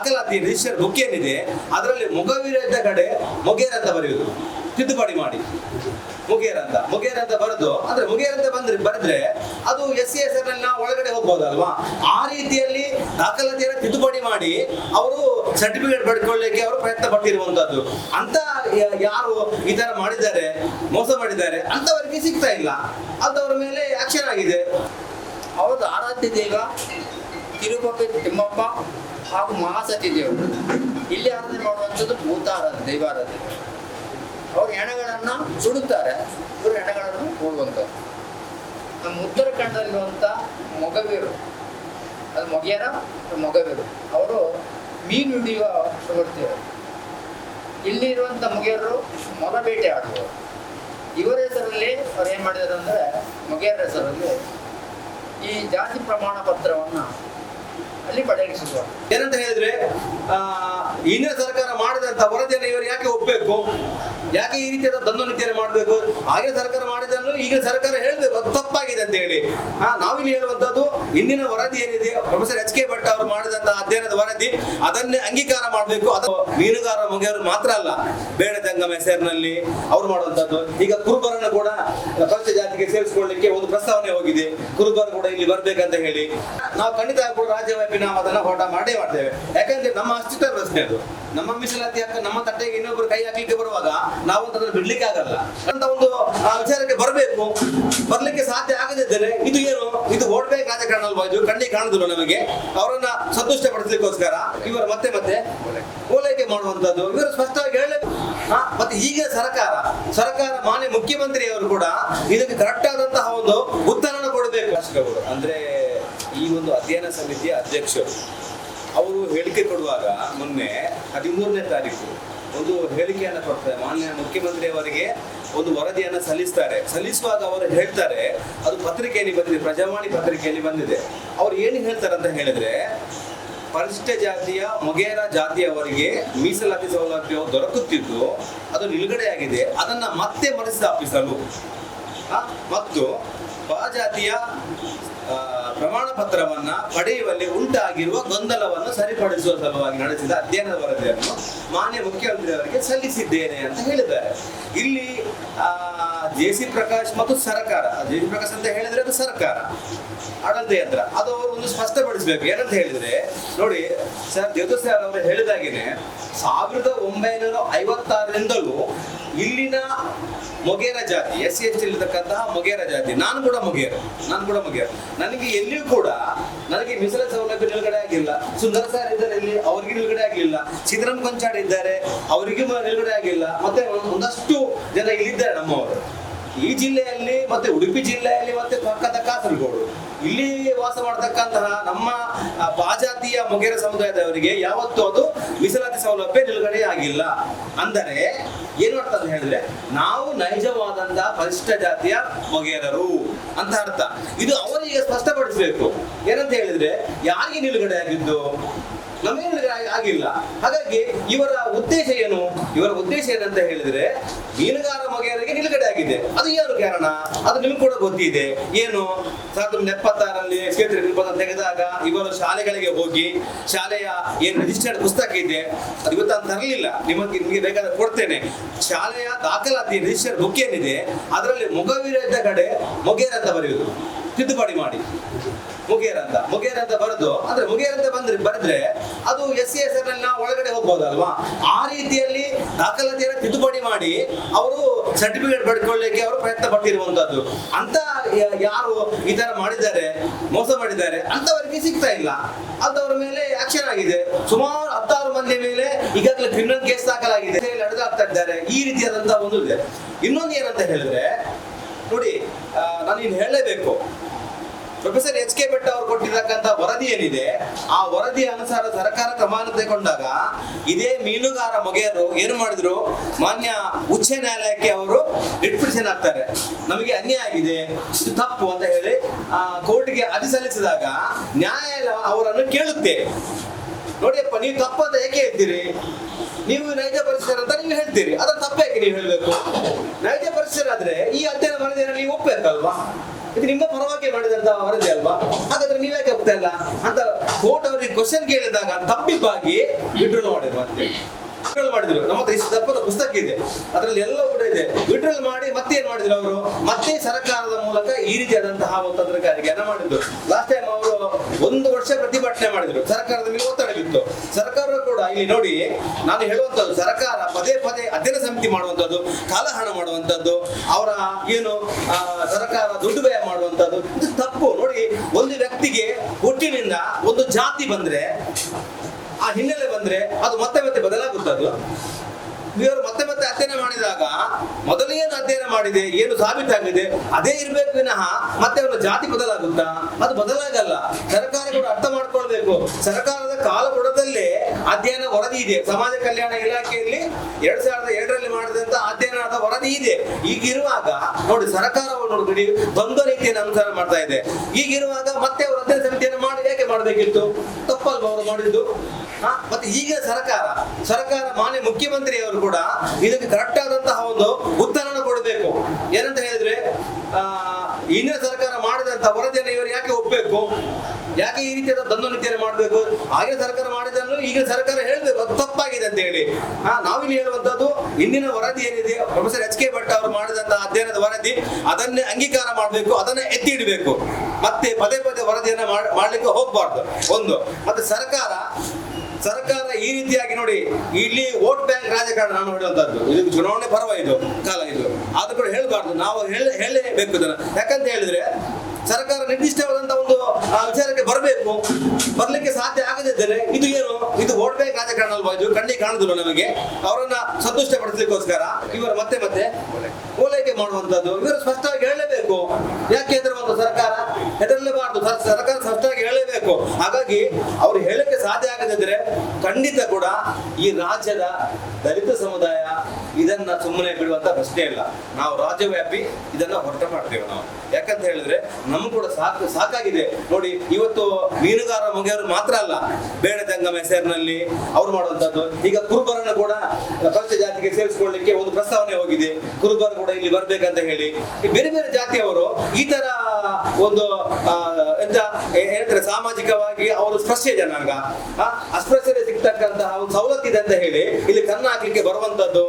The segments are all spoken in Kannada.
ದಾಖಲಾತಿ ರಿಜಿಸ್ಟರ್ ಬುಕ್ ಏನಿದೆ ಅದರಲ್ಲಿ ಮುಗವೀರ ಇದ್ದ ಕಡೆ ಮೊಗೇರ್ ಅಂತ ಬರೆಯುವುದು ತಿದ್ದುಪಡಿ ಮಾಡಿ. ಮುಗೇರ್ ಅಂತ. ಮುಗೇರ್ ಅಂತ ಬರೆದು, ಅಂದ್ರೆ ಮುಗೇರ್ ಅಂತ ಬಂದ್ರೆ, ಬರೆದ್ರೆ ಅದು ಎಸ್ ಸಿ ಎಸ್ ಒಳಗಡೆ ಹೋಗ್ಬೋದಲ್ವಾ? ಆ ರೀತಿಯಲ್ಲಿ ದಾಖಲಾತಿಯನ್ನು ತಿದ್ದುಪಡಿ ಮಾಡಿ, ಅವರು ಸರ್ಟಿಫಿಕೇಟ್ ಪಡ್ಕೊಳ್ಳಿಕ್ಕೆ ಅವರು ಪ್ರಯತ್ನ ಪಟ್ಟಿರುವಂತದ್ದು. ಅಂತ ಯಾರು ಈ ತರ ಮಾಡಿದ್ದಾರೆ, ಮೋಸ ಮಾಡಿದ್ದಾರೆ, ಅಂತವರಿಗೆ ಸಿಗ್ತಾ ಇಲ್ಲ. ಅಂತವರ ಮೇಲೆ ಆಕ್ಷನ್ ಆಗಿದೆ. ಹೌದು ಆರಾಧ್ಯ ದೇವ ತಿರುಪತಿ ತಿಮ್ಮಪ್ಪ ಹಾಗೂ ಮಹಾಸತಿ ದೇವರು ಇಲ್ಲಿ ಆರಾಧನೆ ಮಾಡುವಂಥದ್ದು ಭೂತ ಆರಾಧನೆ ದೈವಾರಾಧನೆ. ಅವರು ಹೆಣಗಳನ್ನು ಸುಡುತ್ತಾರೆ, ಇವರು ಹೆಣಗಳನ್ನು ಹೋಗುವಂಥದ್ದು ನಮ್ಮ ಉತ್ತರಾಖಂಡದಲ್ಲಿರುವಂಥ ಮೊಗವೀರು, ಅದು ಮೊಗೆಯರ ಮೊಗವೀರು. ಅವರು ಮೀನು ಹಿಡಿಯುವ ಪ್ರವೃತ್ತಿಯವರು ಇಲ್ಲಿರುವಂಥ ಮೊಗೆಯರು ಮೊಲ ಬೇಟೆ ಆಡುವರು ಇವರ ಹೆಸರಲ್ಲಿ ಅವ್ರು ಏನು ಮಾಡಿದ್ದಾರೆ ಅಂದರೆ, ಮೊಗೆಯರ ಹೆಸರಲ್ಲಿ ಈ ಜಾತಿ ಪ್ರಮಾಣ ಪತ್ರವನ್ನು ಅಲ್ಲಿ ಪಡೆಯಿಸುವ ಏನಂತ ಹೇಳಿದ್ರೆ ಹಿಂದಿನ ಸರ್ಕಾರ ಮಾಡಿದಂತ ವರದಿಯನ್ನು ಇವರು ಯಾಕೆ ಒಪ್ಪಬೇಕು ಯಾಕೆ ಈ ರೀತಿಯಾದ ದಂದು ಮಾಡಬೇಕು? ಹಾಗೆ ಸರ್ಕಾರ ಮಾಡಿದನ್ನು ಈಗ ಸರ್ಕಾರ ಹೇಳಬೇಕು, ಅದು ತಪ್ಪಾಗಿದೆ ಅಂತ ಹೇಳಿ. ಹಾ ನಾವಿಲ್ಲಿ ಹೇಳುವಂತದ್ದು ಹಿಂದಿನ ವರದಿ ಏನಿದೆ, ಪ್ರೊಫೆಸರ್ ಎಚ್ ಕೆ ಭಟ್ ಅವರು ಮಾಡಿದಂತ ಅಧ್ಯಯನದ ವರದಿ, ಅದನ್ನೇ ಅಂಗೀಕಾರ ಮಾಡಬೇಕು. ಅದು ಮೀನುಗಾರ ಮುಗಿಯವರು ಮಾತ್ರ ಅಲ್ಲ ಬೇಡ ಜಂಗಮ ಹೆಸರಿನಲ್ಲಿ ಅವ್ರು ಮಾಡುವಂತದ್ದು ಈಗ ಕುರುಬರನ್ನು ಕೂಡ ಪರಿಶಿಷ್ಟ ಜಾತಿಗೆ ಸೇರಿಸಿಕೊಳ್ಳಲಿಕ್ಕೆ ಒಂದು ಪ್ರಸ್ತಾವನೆ ಹೋಗಿದೆ. ಕುರುಬರು ಕೂಡ ಇಲ್ಲಿ ಬರ್ಬೇಕಂತ ಹೇಳಿ. ನಾವು ಖಂಡಿತ ಕೂಡ ರಾಜ್ಯವ್ಯಾಪಿ ನಾವು ಅದನ್ನ ಹೋರಾಟ ಮಾಡೇ ಮಾಡ್ತೇವೆ. ಯಾಕಂದ್ರೆ ನಮ್ಮ ಅಸ್ತಿತ್ವ ಪ್ರಶ್ನೆ ಅದು. ನಮ್ಮ ಮೀಸಲಾತಿ ಹಾಕ ನಮ್ಮ ತಟ್ಟೆಗೆ ಇನ್ನೊಬ್ಬರು ಕೈ ಹಾಕ್ಲಿಕ್ಕೆ ಬರುವಾಗ ನಾವು ಅದನ್ನು ಬಿಡ್ಲಿಕ್ಕೆ ಆಗಲ್ಲ. ಅಂತ ಒಂದು ವಿಚಾರಕ್ಕೆ ಬರಬೇಕು. ಬರ್ಲಿಕ್ಕೆ ಸಾಧ್ಯ ಆಗದಿದ್ದರೆ ಇದು ಏನು? ಇದು ಓಡ್ಬೇಕು ರಾಜಕಾರಣ ಅಲ್ವಾ ಕಣ್ಣಿಗೆ ಕಾಣುದಿಲ್ಲ ನಮಗೆ. ಅವರನ್ನ ಸಂತುಷ್ಟ ಪಡಿಸ್ಲಿಕ್ಕೋಸ್ಕರ ಇವರು ಮತ್ತೆ ಮತ್ತೆ ಓಲೈಕೆ ಮಾಡುವಂತದ್ದು ಇವರು ಸ್ಪಷ್ಟವಾಗಿ ಹೇಳಬೇಕು. ಮತ್ತೆ ಈಗ ಸರ್ಕಾರ ಸರ್ಕಾರ ಮಾನ್ಯ ಮುಖ್ಯಮಂತ್ರಿಯವರು ಕೂಡ ಇದಕ್ಕೆ ಕರೆಕ್ಟ್ ಆದಂತಹ ಒಂದು ಉತ್ತರವನ್ನು ಕೊಡಬೇಕು. ಅಂದ್ರೆ ಈ ಒಂದು ಅಧ್ಯಯನ ಸಮಿತಿಯ ಅಧ್ಯಕ್ಷರು ಅವರು ಹೇಳಿಕೆ ಕೊಡುವಾಗ ಮೊನ್ನೆ ಹದಿಮೂರನೇ ತಾರೀಕು ಒಂದು ಹೇಳಿಕೆಯನ್ನು ಕೊಡ್ತಾರೆ. ಮಾನ್ಯ ಮುಖ್ಯಮಂತ್ರಿಯವರಿಗೆ ಒಂದು ವರದಿಯನ್ನು ಸಲ್ಲಿಸ್ತಾರೆ. ಸಲ್ಲಿಸುವಾಗ ಅವರು ಹೇಳ್ತಾರೆ ಅದು ಪತ್ರಿಕೆಯಲ್ಲಿ ಬಂದಿದೆ ಪ್ರಜಾವಾಣಿ ಪತ್ರಿಕೆಯಲ್ಲಿ ಬಂದಿದೆ. ಅವ್ರು ಏನು ಹೇಳ್ತಾರೆ ಅಂತ ಹೇಳಿದ್ರೆ ಪರಿಶಿಷ್ಟ ಜಾತಿಯ ಮೊಗೇರ ಜಾತಿಯವರಿಗೆ ಮೀಸಲಾತಿ ಸೌಲಭ್ಯ ದೊರಕುತ್ತಿದ್ದು ಅದು ನಿಲುಗಡೆಯಾಗಿದೆ ಅದನ್ನ ಮತ್ತೆ ಮರುಸ್ಥಾಪಿಸಲು. ಮತ್ತು ಜಾತಿಯ ಆ, ಪ್ರಮಾಣ ಪತ್ರವನ್ನ ಪಡೆಯುವಲ್ಲಿ ಉಂಟಾಗಿರುವ ಗೊಂದಲವನ್ನು ಸರಿಪಡಿಸುವ ಸಲುವಾಗಿ ನಡೆಸಿದ ಅಧ್ಯಯನ ವರದಿಯನ್ನು ಮಾನ್ಯ ಮುಖ್ಯಮಂತ್ರಿ ಅವರಿಗೆ ಸಲ್ಲಿಸಿದ್ದೇನೆ ಅಂತ ಹೇಳಿದ್ದಾರೆ. ಇಲ್ಲಿ ಜೆ ಸಿ ಪ್ರಕಾಶ್ ಮತ್ತು ಸರ್ಕಾರ ಜೆ ಸಿ ಪ್ರಕಾಶ್ ಅಂತ ಹೇಳಿದ್ರೆ ಅದು ಸರ್ಕಾರ, ಆಡಳಿತ ಯಂತ್ರ, ಅದು ಅವರು ಒಂದು ಸ್ಪಷ್ಟಪಡಿಸಬೇಕು. ಏನಂತ ಹೇಳಿದ್ರೆ, ನೋಡಿ, ಸರ್ ದೇವಸ್ಥಾನ ಅವರು ಹೇಳಿದಾಗೇನೆ ಸಾವಿರದ ಒಂಬೈನೂರ ಐವತ್ತಾರರಿಂದಲೂ ಇಲ್ಲಿನ ಮೊಗೇರ ಜಾತಿ ಎಸ್ ಸಿ ಎಸ್ ಟಿ ಇರ್ತಕ್ಕಂತಹ ಮೊಗೇರ ಜಾತಿ. ನಾನು ಕೂಡ ಮೊಗೇರ. ನಾನು ಕೂಡ ಮೊಗೇರ. ನನಗೆ ಎಲ್ಲಿಯೂ ಕೂಡ ನನಗೆ ಮೀಸಲ ಸೌಲಭ್ಯ ನಿಲುಗಡೆ ಆಗಿಲ್ಲ. ಸುಂದರ ಸರ್ ಇದ್ದಾರೆ ಇಲ್ಲಿ, ಅವರಿಗೆ ನಿಲುಗಡೆ ಆಗಲಿಲ್ಲ. ಸಿದ್ದರಾಮ್ ಕೊಂಚಾಡ್ ಇದ್ದಾರೆ, ಅವರಿಗೂ ನಿಲುಗಡೆ ಆಗಿಲ್ಲ. ಮತ್ತೆ ಒಂದ್- ಒಂದಷ್ಟು ಜನ ಇಲ್ಲಿದ್ದಾರೆ ನಮ್ಮವರು. ಈ ಜಿಲ್ಲೆಯಲ್ಲಿ ಮತ್ತೆ ಉಡುಪಿ ಜಿಲ್ಲೆಯಲ್ಲಿ ಮತ್ತೆ ಪಕ್ಕದ ಕಾಸರಗೋಡು. ಇಲ್ಲಿ ವಾಸ ಮಾಡತಕ್ಕಂತಹ ನಮ್ಮ ಬಾಜಾತಿಯ ಮೊಗೇರ ಸಮುದಾಯದವರಿಗೆ ಯಾವತ್ತೂ ಅದು ಮೀಸಲಾತಿ ಸೌಲಭ್ಯ ನಿಲುಗಡೆ ಆಗಿಲ್ಲ. ಅಂದರೆ ಏನು ಅರ್ಥ ಅಂತ ಹೇಳಿದ್ರೆ, ನಾವು ನೈಜವಾದಂತ ಪರಿಶಿಷ್ಟ ಜಾತಿಯ ಮೊಗೇರರು ಅಂತ ಅರ್ಥ. ಇದು ಅವರಿಗೆ ಸ್ಪಷ್ಟಪಡಿಸಬೇಕು. ಏನಂತ ಹೇಳಿದ್ರೆ, ಯಾರಿಗೆ ನಿಲುಗಡೆ ಆಗಿದ್ದು ನಮಗೆ ಆಗಿಲ್ಲ. ಹಾಗಾಗಿ ಇವರ ಉದ್ದೇಶ ಏನು? ಇವರ ಉದ್ದೇಶ ಏನಂತ ಹೇಳಿದ್ರೆ, ಮೀನುಗಾರ ಮಗೆಯರಿಗೆ ನಿಲುಗಡೆ ಆಗಿದೆ. ಅದು ಏನು ಕಾರಣ? ಅದು ನಿಮ್ಗೆ ಕೂಡ ಗೊತ್ತಿದೆ. ಏನು? ಸಾವಿರದ ಒಂಬೈನೂರ ಎಪ್ಪತ್ತಾರಲ್ಲಿ ಕ್ಷೇತ್ರ ನಿರ್ಬಂಧ ತೆಗೆದಾಗ ಇವರು ಶಾಲೆಗಳಿಗೆ ಹೋಗಿ ಶಾಲೆಯ ಏನು ರಿಜಿಸ್ಟರ್ಡ್ ಪುಸ್ತಕ ಇದೆ, ಅದು ಇವತ್ತು ನಾನು ತರಲಿಲ್ಲ. ನಿಮಗೆ ನಿಮಗೆ ಬೇಕಾದ್ರೆ ಕೊಡ್ತೇನೆ. ಶಾಲೆಯ ದಾಖಲಾತಿ ರಿಜಿಸ್ಟರ್ ಬುಕ್ ಏನಿದೆ, ಅದರಲ್ಲಿ ಮೊಗವೀರ ಇದ್ದ ಕಡೆ ಮೊಗೇರ ಅಂತ ಬರೆಯುವುದು ತಿದ್ದುಪಡಿ ಮಾಡಿ. ಮುಗೇರ್ ಅಂತ ಮುಗೇರ್ ಅಂತ ಬರೆದು, ಅಂದ್ರೆ ಮುಗೇರ್ ಅಂತ ಬಂದ್ರೆ, ಬರೆದ್ರೆ ಅದು ಎಸ್ ಎಸ್ ಒಳಗಡೆ ಹೋಗ್ಬೋದಲ್ವಾ? ಆ ರೀತಿಯಲ್ಲಿ ದಾಖಲಾತಿಯನ್ನು ತಿದ್ದುಪಡಿ ಮಾಡಿ ಅವರು ಸರ್ಟಿಫಿಕೇಟ್ ಪಡ್ಕೊಳ್ಳಿಕ್ಕೆ ಅವರು ಪ್ರಯತ್ನ ಪಟ್ಟಿರುವಂತದ್ದು. ಅಂತ ಯಾರು ಈ ತರ ಮಾಡಿದ್ದಾರೆ, ಮೋಸ ಮಾಡಿದ್ದಾರೆ, ಅಂತವರಿಗೆ ಸಿಗ್ತಾ ಇಲ್ಲ. ಅಂತವರ ಮೇಲೆ ಆಕ್ಷನ್ ಆಗಿದೆ. ಸುಮಾರು ಹತ್ತಾರು ಮಂದಿ ಮೇಲೆ ಈಗಾಗಲೇ ಕ್ರಿಮಿನಲ್ ಕೇಸ್ ದಾಖಲಾಗಿದೆ. ನಡೆದಾಗ್ತಾ ಇದ್ದಾರೆ. ಈ ರೀತಿಯಾದಂತಹ ಒಂದು ಇದೆ. ಇನ್ನೊಂದು ಏನಂತ ಹೇಳಿದ್ರೆ, ನೋಡಿ ನಾನು ಇನ್ನು ಹೇಳಲೇಬೇಕು. ಪ್ರೊಫೆಸರ್ ಎಚ್ ಕೆ ಬೆಟ್ಟ ಅವರು ಕೊಟ್ಟಿರತಕ್ಕಂತ ವರದಿ ಏನಿದೆ, ಆ ವರದಿ ಅನುಸಾರ ಸರ್ಕಾರ ಕ್ರಮ ತಗೊಂಡಾಗ ಇದೇ ಮೀನುಗಾರ ಮೊಗೆಯರು ಏನು ಮಾಡಿದ್ರು? ಮಾನ್ಯ ಉಚ್ಚ ನ್ಯಾಯಾಲಯಕ್ಕೆ ಅವರು ರಿಟ್ ಆಗ್ತಾರೆ ನಮಗೆ ಅನ್ಯಾಯ ಆಗಿದೆ, ಇದು ತಪ್ಪು ಅಂತ ಹೇಳಿ, ಆ, ಕೋರ್ಟ್ಗೆ ಅರ್ಜಿ ಸಲ್ಲಿಸಿದಾಗ ನ್ಯಾಯಾಲಯ ಅವರನ್ನು ಕೇಳುತ್ತೆ. ನೋಡಿಯಪ್ಪ ನೀವು ತಪ್ಪು ಅಂತ ಏಕೆ ಹೇಳ್ತೀರಿ? ನೀವು ನೈಜ ಪರಿಸರ ಅಂತ ನೀವು ಹೇಳ್ತೀರಿ. ಅದರ ತಪ್ಪೇಕೆ ನೀವು ಹೇಳಬೇಕು? ನೈಜ ಪರಿಸರ ಆದ್ರೆ ಈ ಅಧ್ಯಯನ ವರದಿಯನ್ನು ನೀವು ಒಪ್ಪಬೇಕಲ್ವಾ ಇದು ನಿಮ್ಮ ಪರವಾಗಿ ಮಾಡಿದಂತ ವರದಿ ಅಲ್ವಾ? ಹಾಗಾದ್ರೆ ನೀವ್ಯಾಕೆ ಆಗ್ತಾ ಇಲ್ಲ? ಅಂತ ಕೋರ್ಟ್ ಅವರಿಗೆ ಕ್ವಶನ್ ಕೇಳಿದಾಗ ತಪ್ಪಿಬ್ಬಾಗಿ ವಿಡ್ರೋಲ್ ಮಾಡಿದ್ರು ವಿಡ್ರಾಲ್ ಮಾಡಿದ್ರು. ನಮ್ಮ ಹತ್ರ ಇಷ್ಟು ದಪ್ಪದ ಪುಸ್ತಕ ಇದೆ. ಅದರಲ್ಲಿ ಎಲ್ಲ ಕೂಡ ಇದೆ. ವಿಡ್ರೋಲ್ ಮಾಡಿ ಮತ್ತೆ ಏನ್ ಮಾಡಿದ್ರು ಅವರು? ಮತ್ತೆ ಸರ್ಕಾರದ ಮೂಲಕ ಈ ರೀತಿಯಾದಂತಹ ಒಂದು ತಂತ್ರಗಾರಿಕೆಯನ್ನ ಮಾಡಿದ್ರು. ಲಾಸ್ಟ್ ಟೈಮ್ ಅವರು ಒಂದು ವರ್ಷ ಪ್ರತಿಭಟನೆ ಮಾಡಿದ್ರು. ಸರ್ಕಾರದ ಮೇಲೆ ಒತ್ತಡ ಬಿತ್ತು. ಸರ್ಕಾರ ಕೂಡ ಇಲ್ಲಿ ನೋಡಿ, ನಾನು ಹೇಳುವಂತದ್ದು ಸರ್ಕಾರ ಪದೇ ಪದೇ ಅಧ್ಯಯನ ಸಮಿತಿ ಮಾಡುವಂತದ್ದು ಕಾಲಹರಣ ಮಾಡುವಂತದ್ದು ಅವರ ಏನು ಸರ್ಕಾರ ದುಡ್ಡು ವ್ಯಯ ಮಾಡುವಂತದ್ದು ಇದು ತಪ್ಪು. ನೋಡಿ, ಒಂದು ವ್ಯಕ್ತಿಗೆ ಹುಟ್ಟಿನಿಂದ ಒಂದು ಜಾತಿ ಬಂದ್ರೆ, ಆ ಹಿನ್ನೆಲೆ ಬಂದ್ರೆ ಅದು ಮತ್ತೆ ಮತ್ತೆ ಬದಲಾಗುತ್ತದು ಇವರು ಮತ್ತೆ ಮತ್ತೆ ಅಧ್ಯಯನ ಮಾಡಿದಾಗ ಮೊದಲೇನು ಅಧ್ಯಯನ ಮಾಡಿದೆ, ಏನು ಸಾಬೀತಾಗಿದೆ ಅದೇ ಇರಬೇಕು ವಿನಃ ಮತ್ತೆ ಅವರ ಜಾತಿ ಬದಲಾಗುತ್ತಾ? ಅದು ಬದಲಾಗಲ್ಲ. ಸರ್ಕಾರ ಕೂಡ ಅರ್ಥ ಮಾಡ್ಕೊಳ್ಬೇಕು. ಸರ್ಕಾರದ ಕಾಲಬುಡದಲ್ಲೇ ಅಧ್ಯಯನ ವರದಿ ಇದೆ. ಸಮಾಜ ಕಲ್ಯಾಣ ಇಲಾಖೆಯಲ್ಲಿ ಎರಡ್ ಸಾವಿರದ ಎರಡರಲ್ಲಿ ಮಾಡಿದಂತ ಅಧ್ಯಯನದ ವರದಿ ಇದೆ. ಈಗಿರುವಾಗ ನೋಡಿ, ಸರ್ಕಾರವನ್ನು ನೋಡಿ, ಬಂದ ರೀತಿಯನ್ನು ಅನುಸರಣೆ ಮಾಡ್ತಾ ಇದೆ. ಈಗಿರುವಾಗ ಮತ್ತೆ ಅವರು ಮಾಡಬೇಕಿತ್ತು. ತಪ್ಪಲ್ವಾ ಅವರು ಮಾಡಿದ್ದು? ಮತ್ತೆ ಈಗ ಸರ್ಕಾರ ಸರ್ಕಾರ ಮಾನ್ಯ ಮುಖ್ಯಮಂತ್ರಿಯವರು ಕೂಡ ಇದಕ್ಕೆ ಕರೆಕ್ಟ್ ಆದಂತಹ ಒಂದು ಉತ್ತರವನ್ನು ಕೊಡಬೇಕು. ಏನಂತ ಹೇಳಿದ್ರೆ, ಆ ಹಿಂದಿನ ಸರ್ಕಾರ ಮಾಡಿದಂತ ವರದಿಯನ್ನು ಇವರು ಯಾಕೆ ಒಪ್ಪಬೇಕು ಯಾಕೆ ಈ ರೀತಿಯಾದ ದಂದು ನೀತಿಯನ್ನು ಮಾಡಬೇಕು? ಆಗಿನ ಸರ್ಕಾರ ಮಾಡಿದನ್ನು ಈಗ ಸರ್ಕಾರ ಹೇಳಬೇಕು. ಅದು ತಪ್ಪಾಗಿದೆ ಅಂತ ಹೇಳಿ. ನಾವಿಲ್ಲಿ ಹೇಳುವಂತದ್ದು ಇಂದಿನ ವರದಿ ಏನಿದೆ, ಪ್ರೊಫೆಸರ್ ಎಚ್ ಕೆ ಭಟ್ ಅವರು ಮಾಡಿದಂತಹ ಅಧ್ಯಯನದ ವರದಿ, ಅದನ್ನೇ ಅಂಗೀಕಾರ ಮಾಡಬೇಕು, ಅದನ್ನೇ ಎತ್ತಿ ಇಡಬೇಕು ಮತ್ತೆ ಪದೇ ಪದೇ ವರದಿಯನ್ನ ಮಾಡ್- ಮಾಡ್ಲಿಕ್ಕೆ ಹೋಗ್ಬಾರ್ದು. ಒಂದು. ಮತ್ತೆ ಸರ್ಕಾರ ಸರ್ಕಾರ ಈ ರೀತಿಯಾಗಿ ನೋಡಿ, ಇಲ್ಲಿ ವೋಟ್ ಬ್ಯಾಂಕ್ ರಾಜಕಾರಣ ನಾನು ಹೇಳುವಂತದ್ದು ಇದು ಚುನಾವಣೆ ಪರ್ವ ಇದು, ಕಾಲ ಇದು. ಆದ್ರೂ ಕೂಡ ಹೇಳಬಾರ್ದು. ನಾವು ಹೇಳ ಹೇಳಲೇಬೇಕು ಇದನ್ನ. ಯಾಕಂತ ಹೇಳಿದ್ರೆ ಸರ್ಕಾರ ನಿರ್ದಿಷ್ಟವಾದಂತ ಒಂದು ವಿಚಾರಕ್ಕೆ ಬರಬೇಕು. ಬರ್ಲಿಕ್ಕೆ ಸಾಧ್ಯ ಆಗದಿದ್ದರೆ ಇದು ಏನು? ಇದು ವೋಟ್ ಬ್ಯಾಂಕ್ ರಾಜಕಾರಣ ಅಲ್ವಾ ಇದು? ಕಣ್ಣಿಗೆ ಕಾಣುದಿಲ್ಲ ನಮಗೆ? ಅವರನ್ನ ಸಂತುಷ್ಟಪಡಿಸಲಿಕ್ಕೋಸ್ಕರ ಇವರು ಮತ್ತೆ ಮತ್ತೆ ಓಲೈಕೆ ಮಾಡುವಂತದ್ದು ಇವರು ಸ್ಪಷ್ಟವಾಗಿ ಹೇಳಲೇಬೇಕು. ಯಾಕೆ ಒಂದು ಸರ್ಕಾರ ಹೆದರಲೇಬಾರ್ದು. ಸರ್- ಸರ್ಕಾರ ಸ್ಪಷ್ಟವಾಗಿ ಹೇಳಲೇಬೇಕು. ಹಾಗಾಗಿ ಅವ್ರು ಹೇಳಕ್ಕೆ ಸಾಧ್ಯ ಆಗದಿದ್ರೆ ಖಂಡಿತ ಕೂಡ ಈ ರಾಜ್ಯದ ದಲಿತ ಸಮುದಾಯ ಇದನ್ನ ಸುಮ್ಮನೆ ಬಿಡುವಂತ ಪ್ರಶ್ನೆ ಇಲ್ಲ. ನಾವು ರಾಜ್ಯವ್ಯಾಪಿ ಇದನ್ನ ಹೊರಟ ಮಾಡ್ತೇವೆ ನಾವು. ಯಾಕಂತ ಹೇಳಿದ್ರೆ ನಮ್ಗೆ ಕೂಡ ಸಾಕು ಸಾಕಾಗಿದೆ. ನೋಡಿ, ಇವತ್ತು ಮೀನುಗಾರ ಮುಗಿಯವರು ಮಾತ್ರ ಅಲ್ಲ ಬೇಡ ತಂಗಮ ಹೆಸರಿನಲ್ಲಿ ಅವ್ರು ಮಾಡುವಂತದ್ದು ಈಗ ಕುರುಬರನ್ನು ಕೂಡ ಪರಿಶಿಷ್ಟ ಜಾತಿಗೆ ಸೇರಿಸಿಕೊಳ್ಳಿಕ್ಕೆ ಒಂದು ಪ್ರಸ್ತಾವನೆ ಹೋಗಿದೆ. ಕುರುಬರು ಕೂಡ ಇಲ್ಲಿ ಬರ್ಬೇಕಂತ ಹೇಳಿ. ಬೇರೆ ಬೇರೆ ಜಾತಿಯವರು ಈ ತರ ಒಂದು ಎಂತ ಏನಂತಾರೆ, ಸಾಮಾಜಿಕವಾಗಿ ಅವರು ಸ್ಪೃಶ್ಯ ಜನಾಂಗ. ಅಸ್ಪೃಶ್ಯತೆ ಸಿಗ್ತಕ್ಕಂತಹ ಒಂದು ಸವಲತ್ತಿದೆ ಅಂತ ಹೇಳಿ ಇಲ್ಲಿ ಕನ್ನ ಹಾಕ್ಲಿಕ್ಕೆ ಬರುವಂತದ್ದು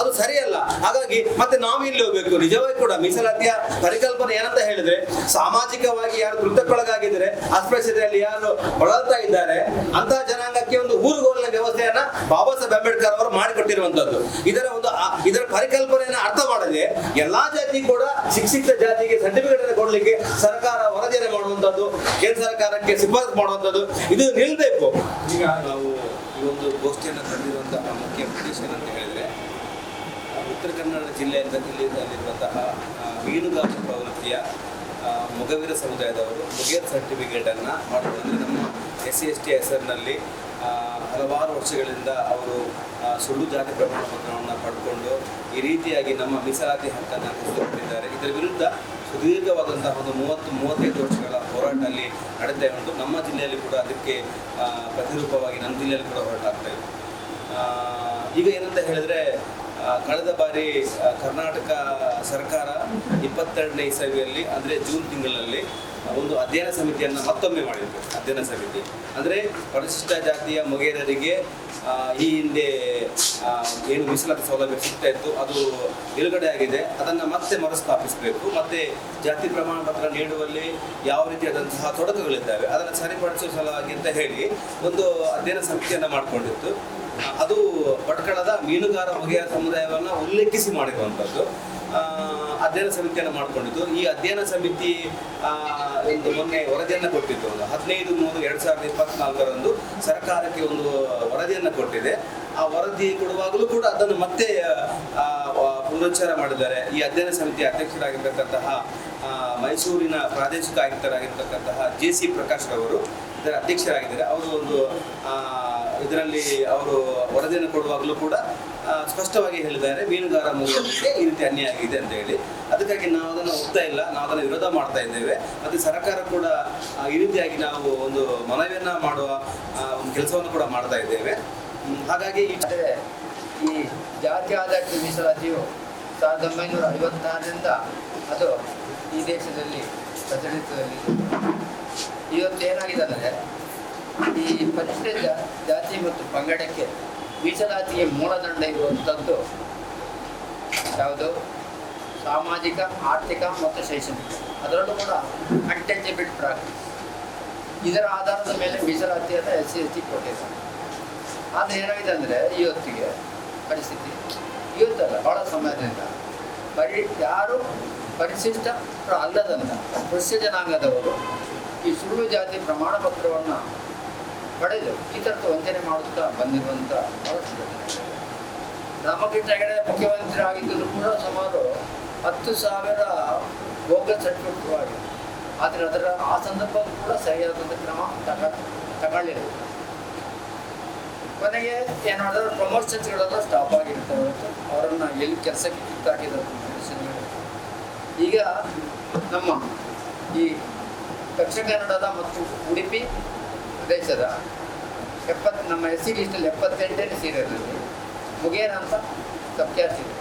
ಅದು ಸರಿಯಲ್ಲ. ಹಾಗಾಗಿ ಮತ್ತೆ ನಾವು ಇಲ್ಲಿ ಹೋಗ್ಬೇಕು? ನಿಜವಾಗಿ ಕೂಡ ಮೀಸಲಾತಿಯ ಪರಿಕಲ್ಪನೆ ಏನಂತ ಹೇಳಿದ್ರೆ, ಸಾಮಾಜಿಕವಾಗಿ ಯಾರು ಕೃತಕ್ಕೊಳಗಾಗಿದ್ರೆ ಅಸ್ಪೃಶ್ಯತೆಯಲ್ಲಿ ಯಾರು ಬಳಲ್ತಾ ಇದ್ದಾರೆ ಅಂತ ಜನಾಂಗಕ್ಕೆ ಒಂದು ಊರುಗೋಲಿನ ವ್ಯವಸ್ಥೆಯನ್ನ ಬಾಬಾ ಸಾಹೇಬ್ ಅಂಬೇಡ್ಕರ್ ಅವರು ಮಾಡಿಕೊಟ್ಟಿರುವಂತದ್ದು. ಇದರ ಒಂದು ಇದರ ಪರಿಕಲ್ಪನೆಯನ್ನ ಅರ್ಥ ಮಾಡದೆ, ಎಲ್ಲಾ ಜಾತಿ ಕೂಡ, ಶಿಕ್ಷಿತ ಜಾತಿಗೆ ಸರ್ಟಿಫಿಕೇಟ್ ಕೊಡ್ಲಿಕ್ಕೆ ಸರ್ಕಾರ ವರದಿಯನ್ನು ಮಾಡುವಂತದ್ದು ಕೇಂದ್ರ ಸರ್ಕಾರಕ್ಕೆ ಶಿಫಾರಸು ಮಾಡುವಂತದ್ದು ಇದು ನಿಲ್ಬೇಕು. ಈಗ ನಾವು ಈ ಒಂದು ಗೋಷ್ಠಿಯನ್ನು ತಂದಿರುವಂತಹ ಮುಖ್ಯ ಉದ್ದೇಶ ಏನಂತ ಹೇಳಿದ್ರೆ ಉತ್ತರ ಕನ್ನಡ ಜಿಲ್ಲೆಯಿಂದ ಜಿಲ್ಲೆಯಲ್ಲಿರುವಂತಹ ಮೀನುಗಾರ ಪ್ರವೃತ್ತಿಯ ಮೊಗವೀರ ಸಮುದಾಯದವರು ಮುಗೇರ್ ಸರ್ಟಿಫಿಕೇಟ್ ಅನ್ನ ಮಾಡುವುದಂದ್ರೆ ನಮ್ಮ ಎಸ್ ಸಿ ಎಸ್ ಟಿ ಹೆಸರಿನಲ್ಲಿ ಹಲವಾರು ವರ್ಷಗಳಿಂದ ಅವರು ಸುಳ್ಳು ಜಾತಿ ಪ್ರಮಾಣ ಪತ್ರವನ್ನು ಪಡ್ಕೊಂಡು ಈ ರೀತಿಯಾಗಿ ನಮ್ಮ ಮೀಸಲಾತಿ ಹಕ್ಕನ್ನು ಕಸಿದುಕೊಂಡಿದ್ದಾರೆ ಇದರ ವಿರುದ್ಧ ಸುದೀರ್ಘವಾದಂತಹ ಒಂದು ಮೂವತ್ತು, ಮೂವತ್ತೈದು ವರ್ಷಗಳ ಹೋರಾಟ ಅಲ್ಲಿ ನಡೀತಾ ಉಂಟು. ನಮ್ಮ ಜಿಲ್ಲೆಯಲ್ಲಿ ಕೂಡ ಅದಕ್ಕೆ ಪ್ರತಿರೂಪವಾಗಿ ನಮ್ಮ ಜಿಲ್ಲೆಯಲ್ಲಿ ಕೂಡ ಹೋರಾಟ ಆಗ್ತಾ ಇದೆ. ಈಗ ಏನಂತ ಹೇಳಿದ್ರೆ ಕಳೆದ ಬಾರಿ ಕರ್ನಾಟಕ ಸರ್ಕಾರ ಇಪ್ಪತ್ತೆರಡನೇ ಇಸವಿಯಲ್ಲಿ, ಅಂದರೆ ಜೂನ್ ತಿಂಗಳಲ್ಲಿ ಒಂದು ಅಧ್ಯಯನ ಸಮಿತಿಯನ್ನು ಮತ್ತೊಮ್ಮೆ ಮಾಡಿದ್ರು ಅಧ್ಯಯನ ಸಮಿತಿ. ಅಂದರೆ ಪರಿಶಿಷ್ಟ ಜಾತಿಯ ಮೊಗೇರರಿಗೆ ಈ ಹಿಂದೆ ಏನು ಮೀಸಲಾತಿ ಸೌಲಭ್ಯ ಸಿಗ್ತಾ ಇತ್ತು, ಅದು ನಿಲುಗಡೆ ಆಗಿದೆ. ಅದನ್ನು ಮತ್ತೆ ಮರುಸ್ಥಾಪಿಸಬೇಕು. ಮತ್ತೆ ಜಾತಿ ಪ್ರಮಾಣ ಪತ್ರ ನೀಡುವಲ್ಲಿ ಯಾವ ರೀತಿಯಾದಂತಹ ತೊಡಕುಗಳಿದ್ದಾವೆ, ಅದನ್ನು ಸರಿಪಡಿಸುವ ಸಲುವಾಗಿ ಅಂತ ಹೇಳಿ ಒಂದು ಅಧ್ಯಯನ ಸಮಿತಿಯನ್ನು ಮಾಡಿಕೊಂಡಿತ್ತು. ಅದು ಭಟ್ಕಳದ ಮೀನುಗಾರ ಬಗೆಯ ಸಮುದಾಯವನ್ನು ಉಲ್ಲೇಖಿಸಿ ಮಾಡಿರುವಂಥದ್ದು. ಅಧ್ಯಯನ ಸಮಿತಿಯನ್ನು ಮಾಡಿಕೊಂಡಿದ್ದು. ಈ ಅಧ್ಯಯನ ಸಮಿತಿ ಆ, ಒಂದು ಮೊನ್ನೆ ವರದಿಯನ್ನು ಕೊಟ್ಟಿತ್ತು. ಒಂದು ಹದಿನೈದು ಮೂರು ಎರಡು ಸಾವಿರದ ಇಪ್ಪತ್ನಾಲ್ಕರಂದು ಸರ್ಕಾರಕ್ಕೆ ಒಂದು ವರದಿಯನ್ನು ಕೊಟ್ಟಿದೆ. ಆ ವರದಿ ಕೊಡುವಾಗಲೂ ಕೂಡ ಅದನ್ನು ಮತ್ತೆ ಪುನರುಚ್ಚಾರ ಮಾಡಿದ್ದಾರೆ. ಈ ಅಧ್ಯಯನ ಸಮಿತಿ ಅಧ್ಯಕ್ಷರಾಗಿರ್ತಕ್ಕಂತಹ ಮೈಸೂರಿನ ಪ್ರಾದೇಶಿಕ ಆಯುಕ್ತರಾಗಿರ್ತಕ್ಕಂತಹ ಜೆ ಸಿ ಪ್ರಕಾಶ್ ಅವರು ಇದರ ಅಧ್ಯಕ್ಷರಾಗಿದ್ದಾರೆ. ಅವರು ಒಂದು ಆ, ಇದರಲ್ಲಿ ಅವರು ವರದಿಯನ್ನು ಕೊಡುವಾಗಲೂ ಕೂಡ ಸ್ಪಷ್ಟವಾಗಿ ಹೇಳಿದ್ದಾರೆ, ಮೀನುಗಾರ ಮುಗಿಯೋದಕ್ಕೆ ಈ ರೀತಿ ಅನ್ಯಾಯ ಆಗಿದೆ ಅಂತ ಹೇಳಿ. ಅದಕ್ಕಾಗಿ ನಾವು ಅದನ್ನು ಒಪ್ತಾ ಇಲ್ಲ, ನಾವು ಅದನ್ನು ವಿರೋಧ ಮಾಡ್ತಾ ಇದ್ದೇವೆ. ಮತ್ತೆ ಸರ್ಕಾರ ಕೂಡ ಈ ರೀತಿಯಾಗಿ ನಾವು ಒಂದು ಮನವಿಯನ್ನ ಮಾಡುವ ಒಂದು ಕೆಲಸವನ್ನು ಕೂಡ ಮಾಡ್ತಾ ಇದ್ದೇವೆ. ಹಾಗಾಗಿ ಈ ಜಾತಿ ಆಧಾರಿತ ಮೀಸಲಾತಿಯು ಸಾವಿರದ ಒಂಬೈನೂರ ಐವತ್ತಾರರಿಂದ ಅದು ಈ ದೇಶದಲ್ಲಿ ಪ್ರಚಲಿತದಲ್ಲಿ ಇವತ್ತು ಏನಾಗಿದೆ ಅಂದರೆ ಈ ಪರಿಶಿಷ್ಟ ಜಾತಿ ಮತ್ತು ಪಂಗಡಕ್ಕೆ ಮೀಸಲಾತಿಗೆ ಮೂಲದಂಡ ಇರುವಂಥದ್ದು ಯಾವುದು? ಸಾಮಾಜಿಕ, ಆರ್ಥಿಕ ಮತ್ತು ಶೈಕ್ಷಣಿಕ. ಅದರಲ್ಲೂ ಕೂಡ ಅಂಟೆಂಜಿಬಿಟ್ ಪ್ರಾಕ್ಟೀಸ್ ಇದರ ಆಧಾರದ ಮೇಲೆ ಮೀಸಲಾತಿಯನ್ನು ಎಸ್ ಸಿ, ಎಸ್ ಟಿ ಕೊಟ್ಟಿದ್ದಾರೆ. ಆದರೆ ಏನಾಗಿದೆ ಅಂದರೆ ಇವತ್ತಿಗೆ ಪರಿಸ್ಥಿತಿ ಇವತ್ತಲ್ಲ ಭಾಳ ಸಮಯದಿಂದ. ಪರಿ ಯಾರು ಪರಿಶಿಷ್ಟ ಅಲ್ಲದಂತ ಕೃಷ್ಯ ಜನಾಂಗದವರು ಈ ಸುಳ್ಳು ಜಾತಿ ಪ್ರಮಾಣ ಪತ್ರವನ್ನು ಪಡೆದು ಈ ಥರದ ವಂಚನೆ ಮಾಡುತ್ತಾ ಬಂದಿರುವಂಥ ಘಟನೆಗಳಿವೆ. ರಾಮಕೃಷ್ಣ ಹೆಗಡೆ ಮುಖ್ಯಮಂತ್ರಿ ಆಗಿದ್ದರೂ ಕೂಡ ಸುಮಾರು ಹತ್ತು ಸಾವಿರ ಬೋಗಸ್ ಸರ್ಟಿಫಿಕೇಟ್ ಆದರೆ ಅದರ ಆ ಸಂದರ್ಭದಲ್ಲೂ ಕೂಡ ಸರಿಯಾದಂಥ ಕ್ರಮ ತಗ, ತಗೊಳ್ಳಿಲ್ಲ. ಕೊನೆಗೆ ಏನು ಮಾಡಿದ್ರೆ ಪ್ರಮೋಷನ್ಸ್ಗಳೆಲ್ಲ ಸ್ಟಾಪ್ ಆಗಿರ್ತವೆ ಅವರನ್ನು ಎಲ್ಲಿ ಕೆಲಸಕ್ಕೆ ಕಿತ್ತಾಕಿದ್ರು ಈಗ ನಮ್ಮ ಈ ದಕ್ಷಿಣ ಕನ್ನಡದ ಮತ್ತು ಉಡುಪಿ ಪ್ರದೇಶದ ಎಪ್ಪತ್ತು ನಮ್ಮ ಎಸ್ ಸಿ ಲಿಸ್ಟಲ್ಲಿ ಎಪ್ಪತ್ತೆಂಟನೇ ಸೀರಿಯಲಲ್ಲಿ ಮುಗೇನ ಅಂತ ಸಬ್ಕ್ಯಾಸ್ಟ್ ಇದೆ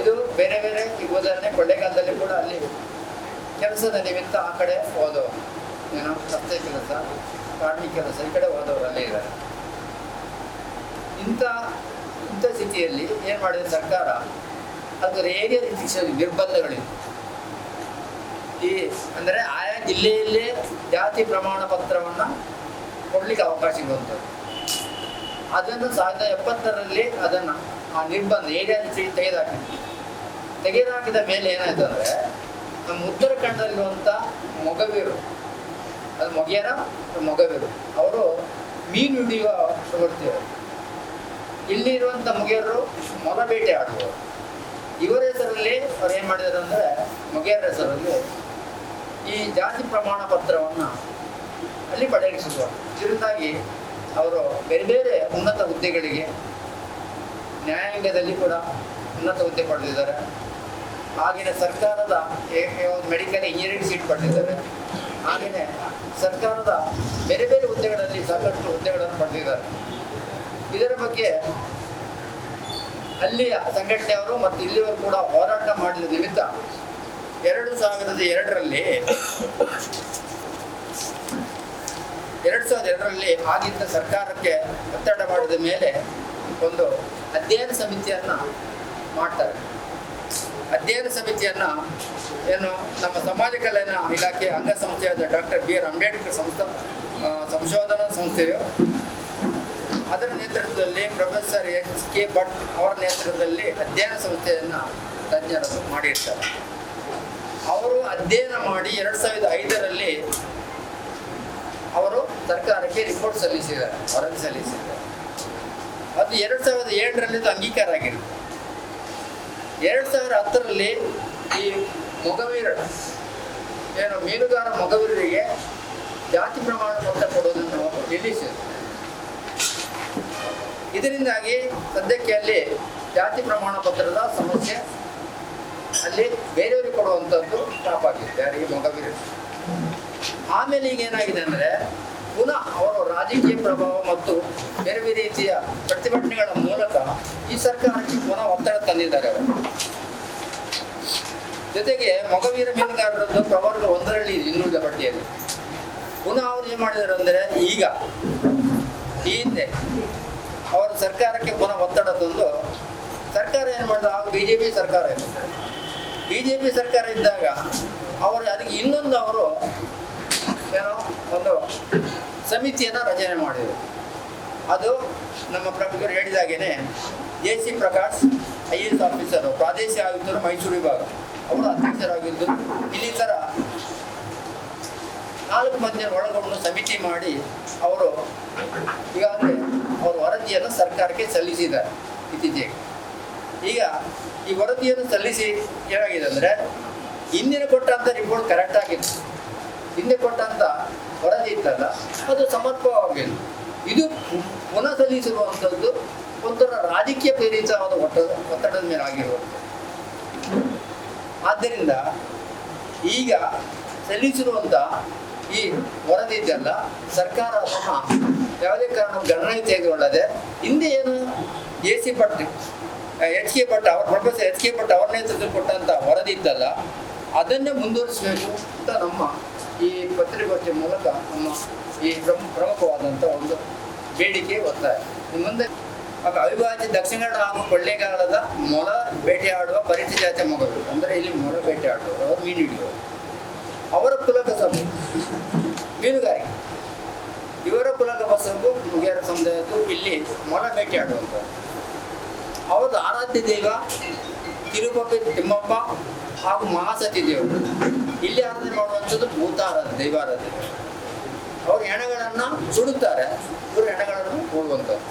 ಇದು ಬೇರೆ ಬೇರೆ ಈಗ ಉದಾಹರಣೆ ಕೊಳ್ಳೇಗಾಲದಲ್ಲಿ ಕೂಡ ಅಲ್ಲಿ ಕೆಲಸದ ನಿಮಿತ್ತ ಆ ಕಡೆ ಹೋದವರು. ಏನೋ ರಸ್ತೆ ಕೆಲಸ ಕಾರ್ಮಿಕ ಕೆಲಸ, ಈ ಕಡೆ ಹೋದವರು ಅಲ್ಲಿ ಇದ್ದಾರೆ. ಇಂಥ ಇಂಥ ಸ್ಥಿತಿಯಲ್ಲಿ ಏನು ಮಾಡಿದೆ ಸರ್ಕಾರ? ಅದರ ಹೇಗೆ ರೀತಿ ನಿರ್ಬಂಧಗಳಿವೆ ಈ ಅಂದರೆ ಆಯಾ ಜಿಲ್ಲೆಯಲ್ಲೇ ಜಾತಿ ಪ್ರಮಾಣ ಪತ್ರವನ್ನು ಕೊಡ್ಲಿಕ್ಕೆ ಅವಕಾಶ ಇರುವಂಥದ್ದು ಅದನ್ನು ಸಾವಿರದ ಎಪ್ಪತ್ತರಲ್ಲಿ ಅದನ್ನು ಆ ನಿರ್ಬಂಧ ಏರಿಯಾ ತೆಗೆದುಹಾಕಿದ್ರು ತೆಗೆದುಹಾಕಿದ ಮೇಲೆ ಏನಾಯ್ತು ಅಂದರೆ, ನಮ್ಮ ಉತ್ತರ ಕನ್ನಡದಲ್ಲಿರುವಂಥ ಮೊಗವೀರು, ಅದು ಮೊಗೆಯರ ಮೊಗವೀರು, ಅವರು ಮೀನು ಹಿಡಿಯುವ ಪ್ರವೃತ್ತಿಯವರು ಇಲ್ಲಿ ಇರುವಂಥ ಮೊಗೆಯರು ಮೊಲ ಬೇಟೆ ಆಡುವವರು. ಇವರ ಹೆಸರಲ್ಲಿ ಅವ್ರು ಏನು ಮಾಡಿದಾರೆ ಅಂದರೆ, ಮೊಗೆಯರ ಹೆಸರಲ್ಲಿ ಈ ಜಾತಿ ಪ್ರಮಾಣ ಪತ್ರವನ್ನು ಅಲ್ಲಿ ಪಡೆಯಿಸುವ ಇದರಿಂದಾಗಿ ಅವರು ಬೇರೆ ಬೇರೆ ಉನ್ನತ ಹುದ್ದೆಗಳಿಗೆ ನ್ಯಾಯಾಂಗದಲ್ಲಿ ಕೂಡ ಉನ್ನತ ಹುದ್ದೆ ಪಡೆದಿದ್ದಾರೆ. ಆಗಿನ ಸರ್ಕಾರದ ಮೆಡಿಕಲ್ ಇಂಜಿನಿಯರಿಂಗ್ ಸೀಟ್ ಪಡೆದಿದ್ದಾರೆ. ಹಾಗೆಯೇ ಸರ್ಕಾರದ ಬೇರೆ ಬೇರೆ ಹುದ್ದೆಗಳಲ್ಲಿ ಸಾಕಷ್ಟು ಹುದ್ದೆಗಳನ್ನು ಪಡೆದಿದ್ದಾರೆ. ಇದರ ಬಗ್ಗೆ ಅಲ್ಲಿಯ ಸಂಘಟನೆಯವರು ಮತ್ತು ಇಲ್ಲಿಯವರು ಕೂಡ ಹೋರಾಟ ಮಾಡಿದ ನಿಮಿತ್ತ ಎರಡು ಸಾವಿರದ ಎರಡರಲ್ಲಿ, ಎರಡು ಸಾವಿರದ ಎರಡರಲ್ಲಿ ಆಗಿದ್ದ ಸರ್ಕಾರಕ್ಕೆ ಒತ್ತಡ ಮಾಡಿದ ಮೇಲೆ ಒಂದು ಅಧ್ಯಯನ ಸಮಿತಿಯನ್ನ ಮಾಡ್ತಾರೆ. ಅಧ್ಯಯನ ಸಮಿತಿಯನ್ನ ಏನು ನಮ್ಮ ಸಮಾಜ ಕಲ್ಯಾಣ ಇಲಾಖೆ ಅಂಗಸಂಸ್ಥೆಯಾದ ಡಾಕ್ಟರ್ ಬಿ ಆರ್ ಅಂಬೇಡ್ಕರ್ ಸಂಸ್ಥಾ ಸಂಶೋಧನಾ ಸಂಸ್ಥೆಯು ಅದರ ನೇತೃತ್ವದಲ್ಲಿ ಪ್ರೊಫೆಸರ್ ಎಚ್ ಕೆ ಭಟ್ ಅವರ ನೇತೃತ್ವದಲ್ಲಿ ಅಧ್ಯಯನ ಸಂಸ್ಥೆಯನ್ನು ತಜ್ಞರನ್ನು ಮಾಡಿರ್ತಾರೆ. ಅವರು ಅಧ್ಯಯನ ಮಾಡಿ ಎರಡ್ ಸಾವಿರದ ಐದರಲ್ಲಿ ಅವರು ಸರ್ಕಾರಕ್ಕೆ ರಿಪೋರ್ಟ್ ಸಲ್ಲಿಸಿದ್ದಾರೆ, ವರದಿ ಸಲ್ಲಿಸಿದ್ದಾರೆ. ಅದು ಎರಡ್ ಸಾವಿರದ ಏಳರಲ್ಲಿ ಅಂಗೀಕಾರ ಆಗಿರುತ್ತೆ. ಎರಡ್ ಸಾವಿರದ ಹತ್ತರಲ್ಲಿ ಈ ಮೊಗವೀರ, ಏನು ಮೀನುಗಾರ ಮೊಗವೀರರಿಗೆ ಜಾತಿ ಪ್ರಮಾಣ ಪತ್ರ ನಿಲ್ಲಿಸಿದ್ರು ನಿಲ್ಲಿಸಿದರು ಇದರಿಂದಾಗಿ ಸದ್ಯಕ್ಕೆ ಅಲ್ಲಿ ಜಾತಿ ಪ್ರಮಾಣ ಪತ್ರದ ಸಮಸ್ಯೆ ಅಲ್ಲಿ ಬೇರೆಯವರಿಗೆ ಕೊಡುವಂಥದ್ದು ಸ್ಟಾಪ್ ಆಗಿತ್ತು ಯಾರಿಗೆ ಮೊಗವೀರ ಆಮೇಲೆ ಈಗ ಏನಾಗಿದೆ ಅಂದರೆ, ಪುನಃ ಅವರು ರಾಜಕೀಯ ಪ್ರಭಾವ ಮತ್ತು ಬೇರೆ ಬೇರೆ ರೀತಿಯ ಪ್ರತಿಭಟನೆಗಳ ಮೂಲಕ ಈ ಸರ್ಕಾರಕ್ಕೆ ಪುನಃ ಒತ್ತಡ ತಂದಿದ್ದಾರೆ ಅವರು. ಜೊತೆಗೆ ಮೊಗವೀರ ಮೀನುಗಾರರದ್ದು ಪ್ರವರ್ಗ ಒಂದರಲ್ಲಿ ಇನ್ನೂ ಇನ್ನುಳಿದ ಪಟ್ಟಿಯಲ್ಲಿ ಪುನಃ ಅವ್ರು ಏನು ಮಾಡಿದಾರೆ ಅಂದರೆ, ಈಗ ಈ ಹಿಂದೆ ಅವರ ಸರ್ಕಾರಕ್ಕೆ ಪುನಃ ಒತ್ತಡ ತಂದು, ಸರ್ಕಾರ ಏನು ಮಾಡಿದ? ಆಗ ಬಿ ಜೆ ಪಿ ಸರ್ಕಾರ ಇದೆ ಬಿ ಜೆ ಪಿ ಸರ್ಕಾರ ಇದ್ದಾಗ ಅವರು ಅದಕ್ಕೆ ಇನ್ನೊಂದು ಅವರು ಏನೋ ಒಂದು ಸಮಿತಿಯನ್ನು ರಚನೆ ಮಾಡಿದರು. ಅದು ನಮ್ಮ ಪ್ರಮುಖರು ಹೇಳಿದಾಗೇನೆ, J C Prakash I S officer, ಪ್ರಾದೇಶಿಕ ಆಯುಕ್ತರು ಮೈಸೂರು ವಿಭಾಗ. ಅವರು ಅಧ್ಯಕ್ಷರಾಗಿದ್ದು ಇಲ್ಲಿ ಥರ ನಾಲ್ಕು ಮಂದಿಯನ್ನು ಒಳಗೊಂಡು ಸಮಿತಿ ಮಾಡಿ ಅವರು ಈಗಾಗಲೇ ಅವರು ವರದಿಯನ್ನು ಸರ್ಕಾರಕ್ಕೆ ಸಲ್ಲಿಸಿದ್ದಾರೆ ಇತ್ತೀಚೆಗೆ. ಈಗ ಈ ವರದಿಯನ್ನು ಸಲ್ಲಿಸಿ ಏನಾಗಿದೆ ಅಂದರೆ, ಹಿಂದಿನ ಕೊಟ್ಟಂಥ ರಿಪೋರ್ಟ್ ಕರೆಕ್ಟ್ ಆಗಿತ್ತು. ಹಿಂದೆ ಕೊಟ್ಟಂಥ ವರದಿ ಇತ್ತಲ್ಲ, ಅದು ಸಮರ್ಪಕವಾಗಿಲ್ಲ. ಇದು ಪುನಃ ಸಲ್ಲಿಸಿರುವಂಥದ್ದು ಒಂಥರ ರಾಜಕೀಯ ಪ್ರೇರಿತವಾದ ಒತ್ತಡ ಒತ್ತಡದ ಮೇಲೆ ಆಗಿರುವಂಥದ್ದು. ಆದ್ದರಿಂದ ಈಗ ಸಲ್ಲಿಸಿರುವಂಥ ಈ ವರದಿ ಇದೆಲ್ಲ ಸರ್ಕಾರ ಯಾವುದೇ ಕಾರಣ ಗಣನೆ ತೆಗೆದುಕೊಳ್ಳದೆ ಹಿಂದೆ ಏನು ಎ ಸಿ ಪಟ್ಟಿ ಎಚ್ ಕೆ ಭಟ್ ಅವ್ರ, ಪ್ರೊಫೆಸರ್ ಎಚ್ ಕೆ ಭಟ್ ಅವ್ರ ನೇತೃತ್ವದಲ್ಲಿ ಕೊಟ್ಟಂತ ವರದಿ ಇತ್ತಲ್ಲ ಅದನ್ನೇ ಮುಂದುವರಿಸಬೇಕು ಅಂತ ನಮ್ಮ ಈ ಪತ್ರಿಕೋಷ್ಠಿ ಮೂಲಕ ನಮ್ಮ ಈ ಪ್ರಮು ಪ್ರಮುಖವಾದಂಥ ಒಂದು ಬೇಡಿಕೆ ಒತ್ತಾಯ. ಮುಂದೆ ಅವಿಭಾಜ್ಯ ದಕ್ಷಿಣ ಕನ್ನಡ ಹಾಗೂ ಕೊಳ್ಳೇಗಾಲದ ಮೊಲ ಬೇಟೆಯಾಡುವ ಪರಿಚಯ ಜಾತಿ ಮಗಳು, ಅಂದರೆ ಇಲ್ಲಿ ಮೊಲ ಬೇಟೆಯಾಡುವರು ಅವರು ಮೀನು ಹಿಡಿಯುವರು ಅವರ. ಕುಲಕಸಬು ಮೀನುಗಾರಿಕೆ. ಇವರ ಕುಲಕಸಬು ಮುಗಿಯರ ಸಮುದಾಯದ್ದು ಇಲ್ಲಿ ಮೊಲ ಬೇಟೆಯಾಡುವಂಥದ್ದು. ಅವರದ್ದು ಆರಾಧ್ಯ ದೇವ ತಿರುಪತಿ ತಿಮ್ಮಪ್ಪ ಹಾಗೂ ಮಹಾಸತಿ ದೇವರು. ಇಲ್ಲಿ ಆರಾಧನೆ ಮಾಡುವಂಥದ್ದು ಭೂತ ಆರಾಧನೆ ದೈವಾರಾಧನೆ ಅವರು ಹೆಣಗಳನ್ನು ಸುಡುತ್ತಾರೆ ಇವರು ಹೆಣಗಳನ್ನು ಹೋಗುವಂಥದ್ದು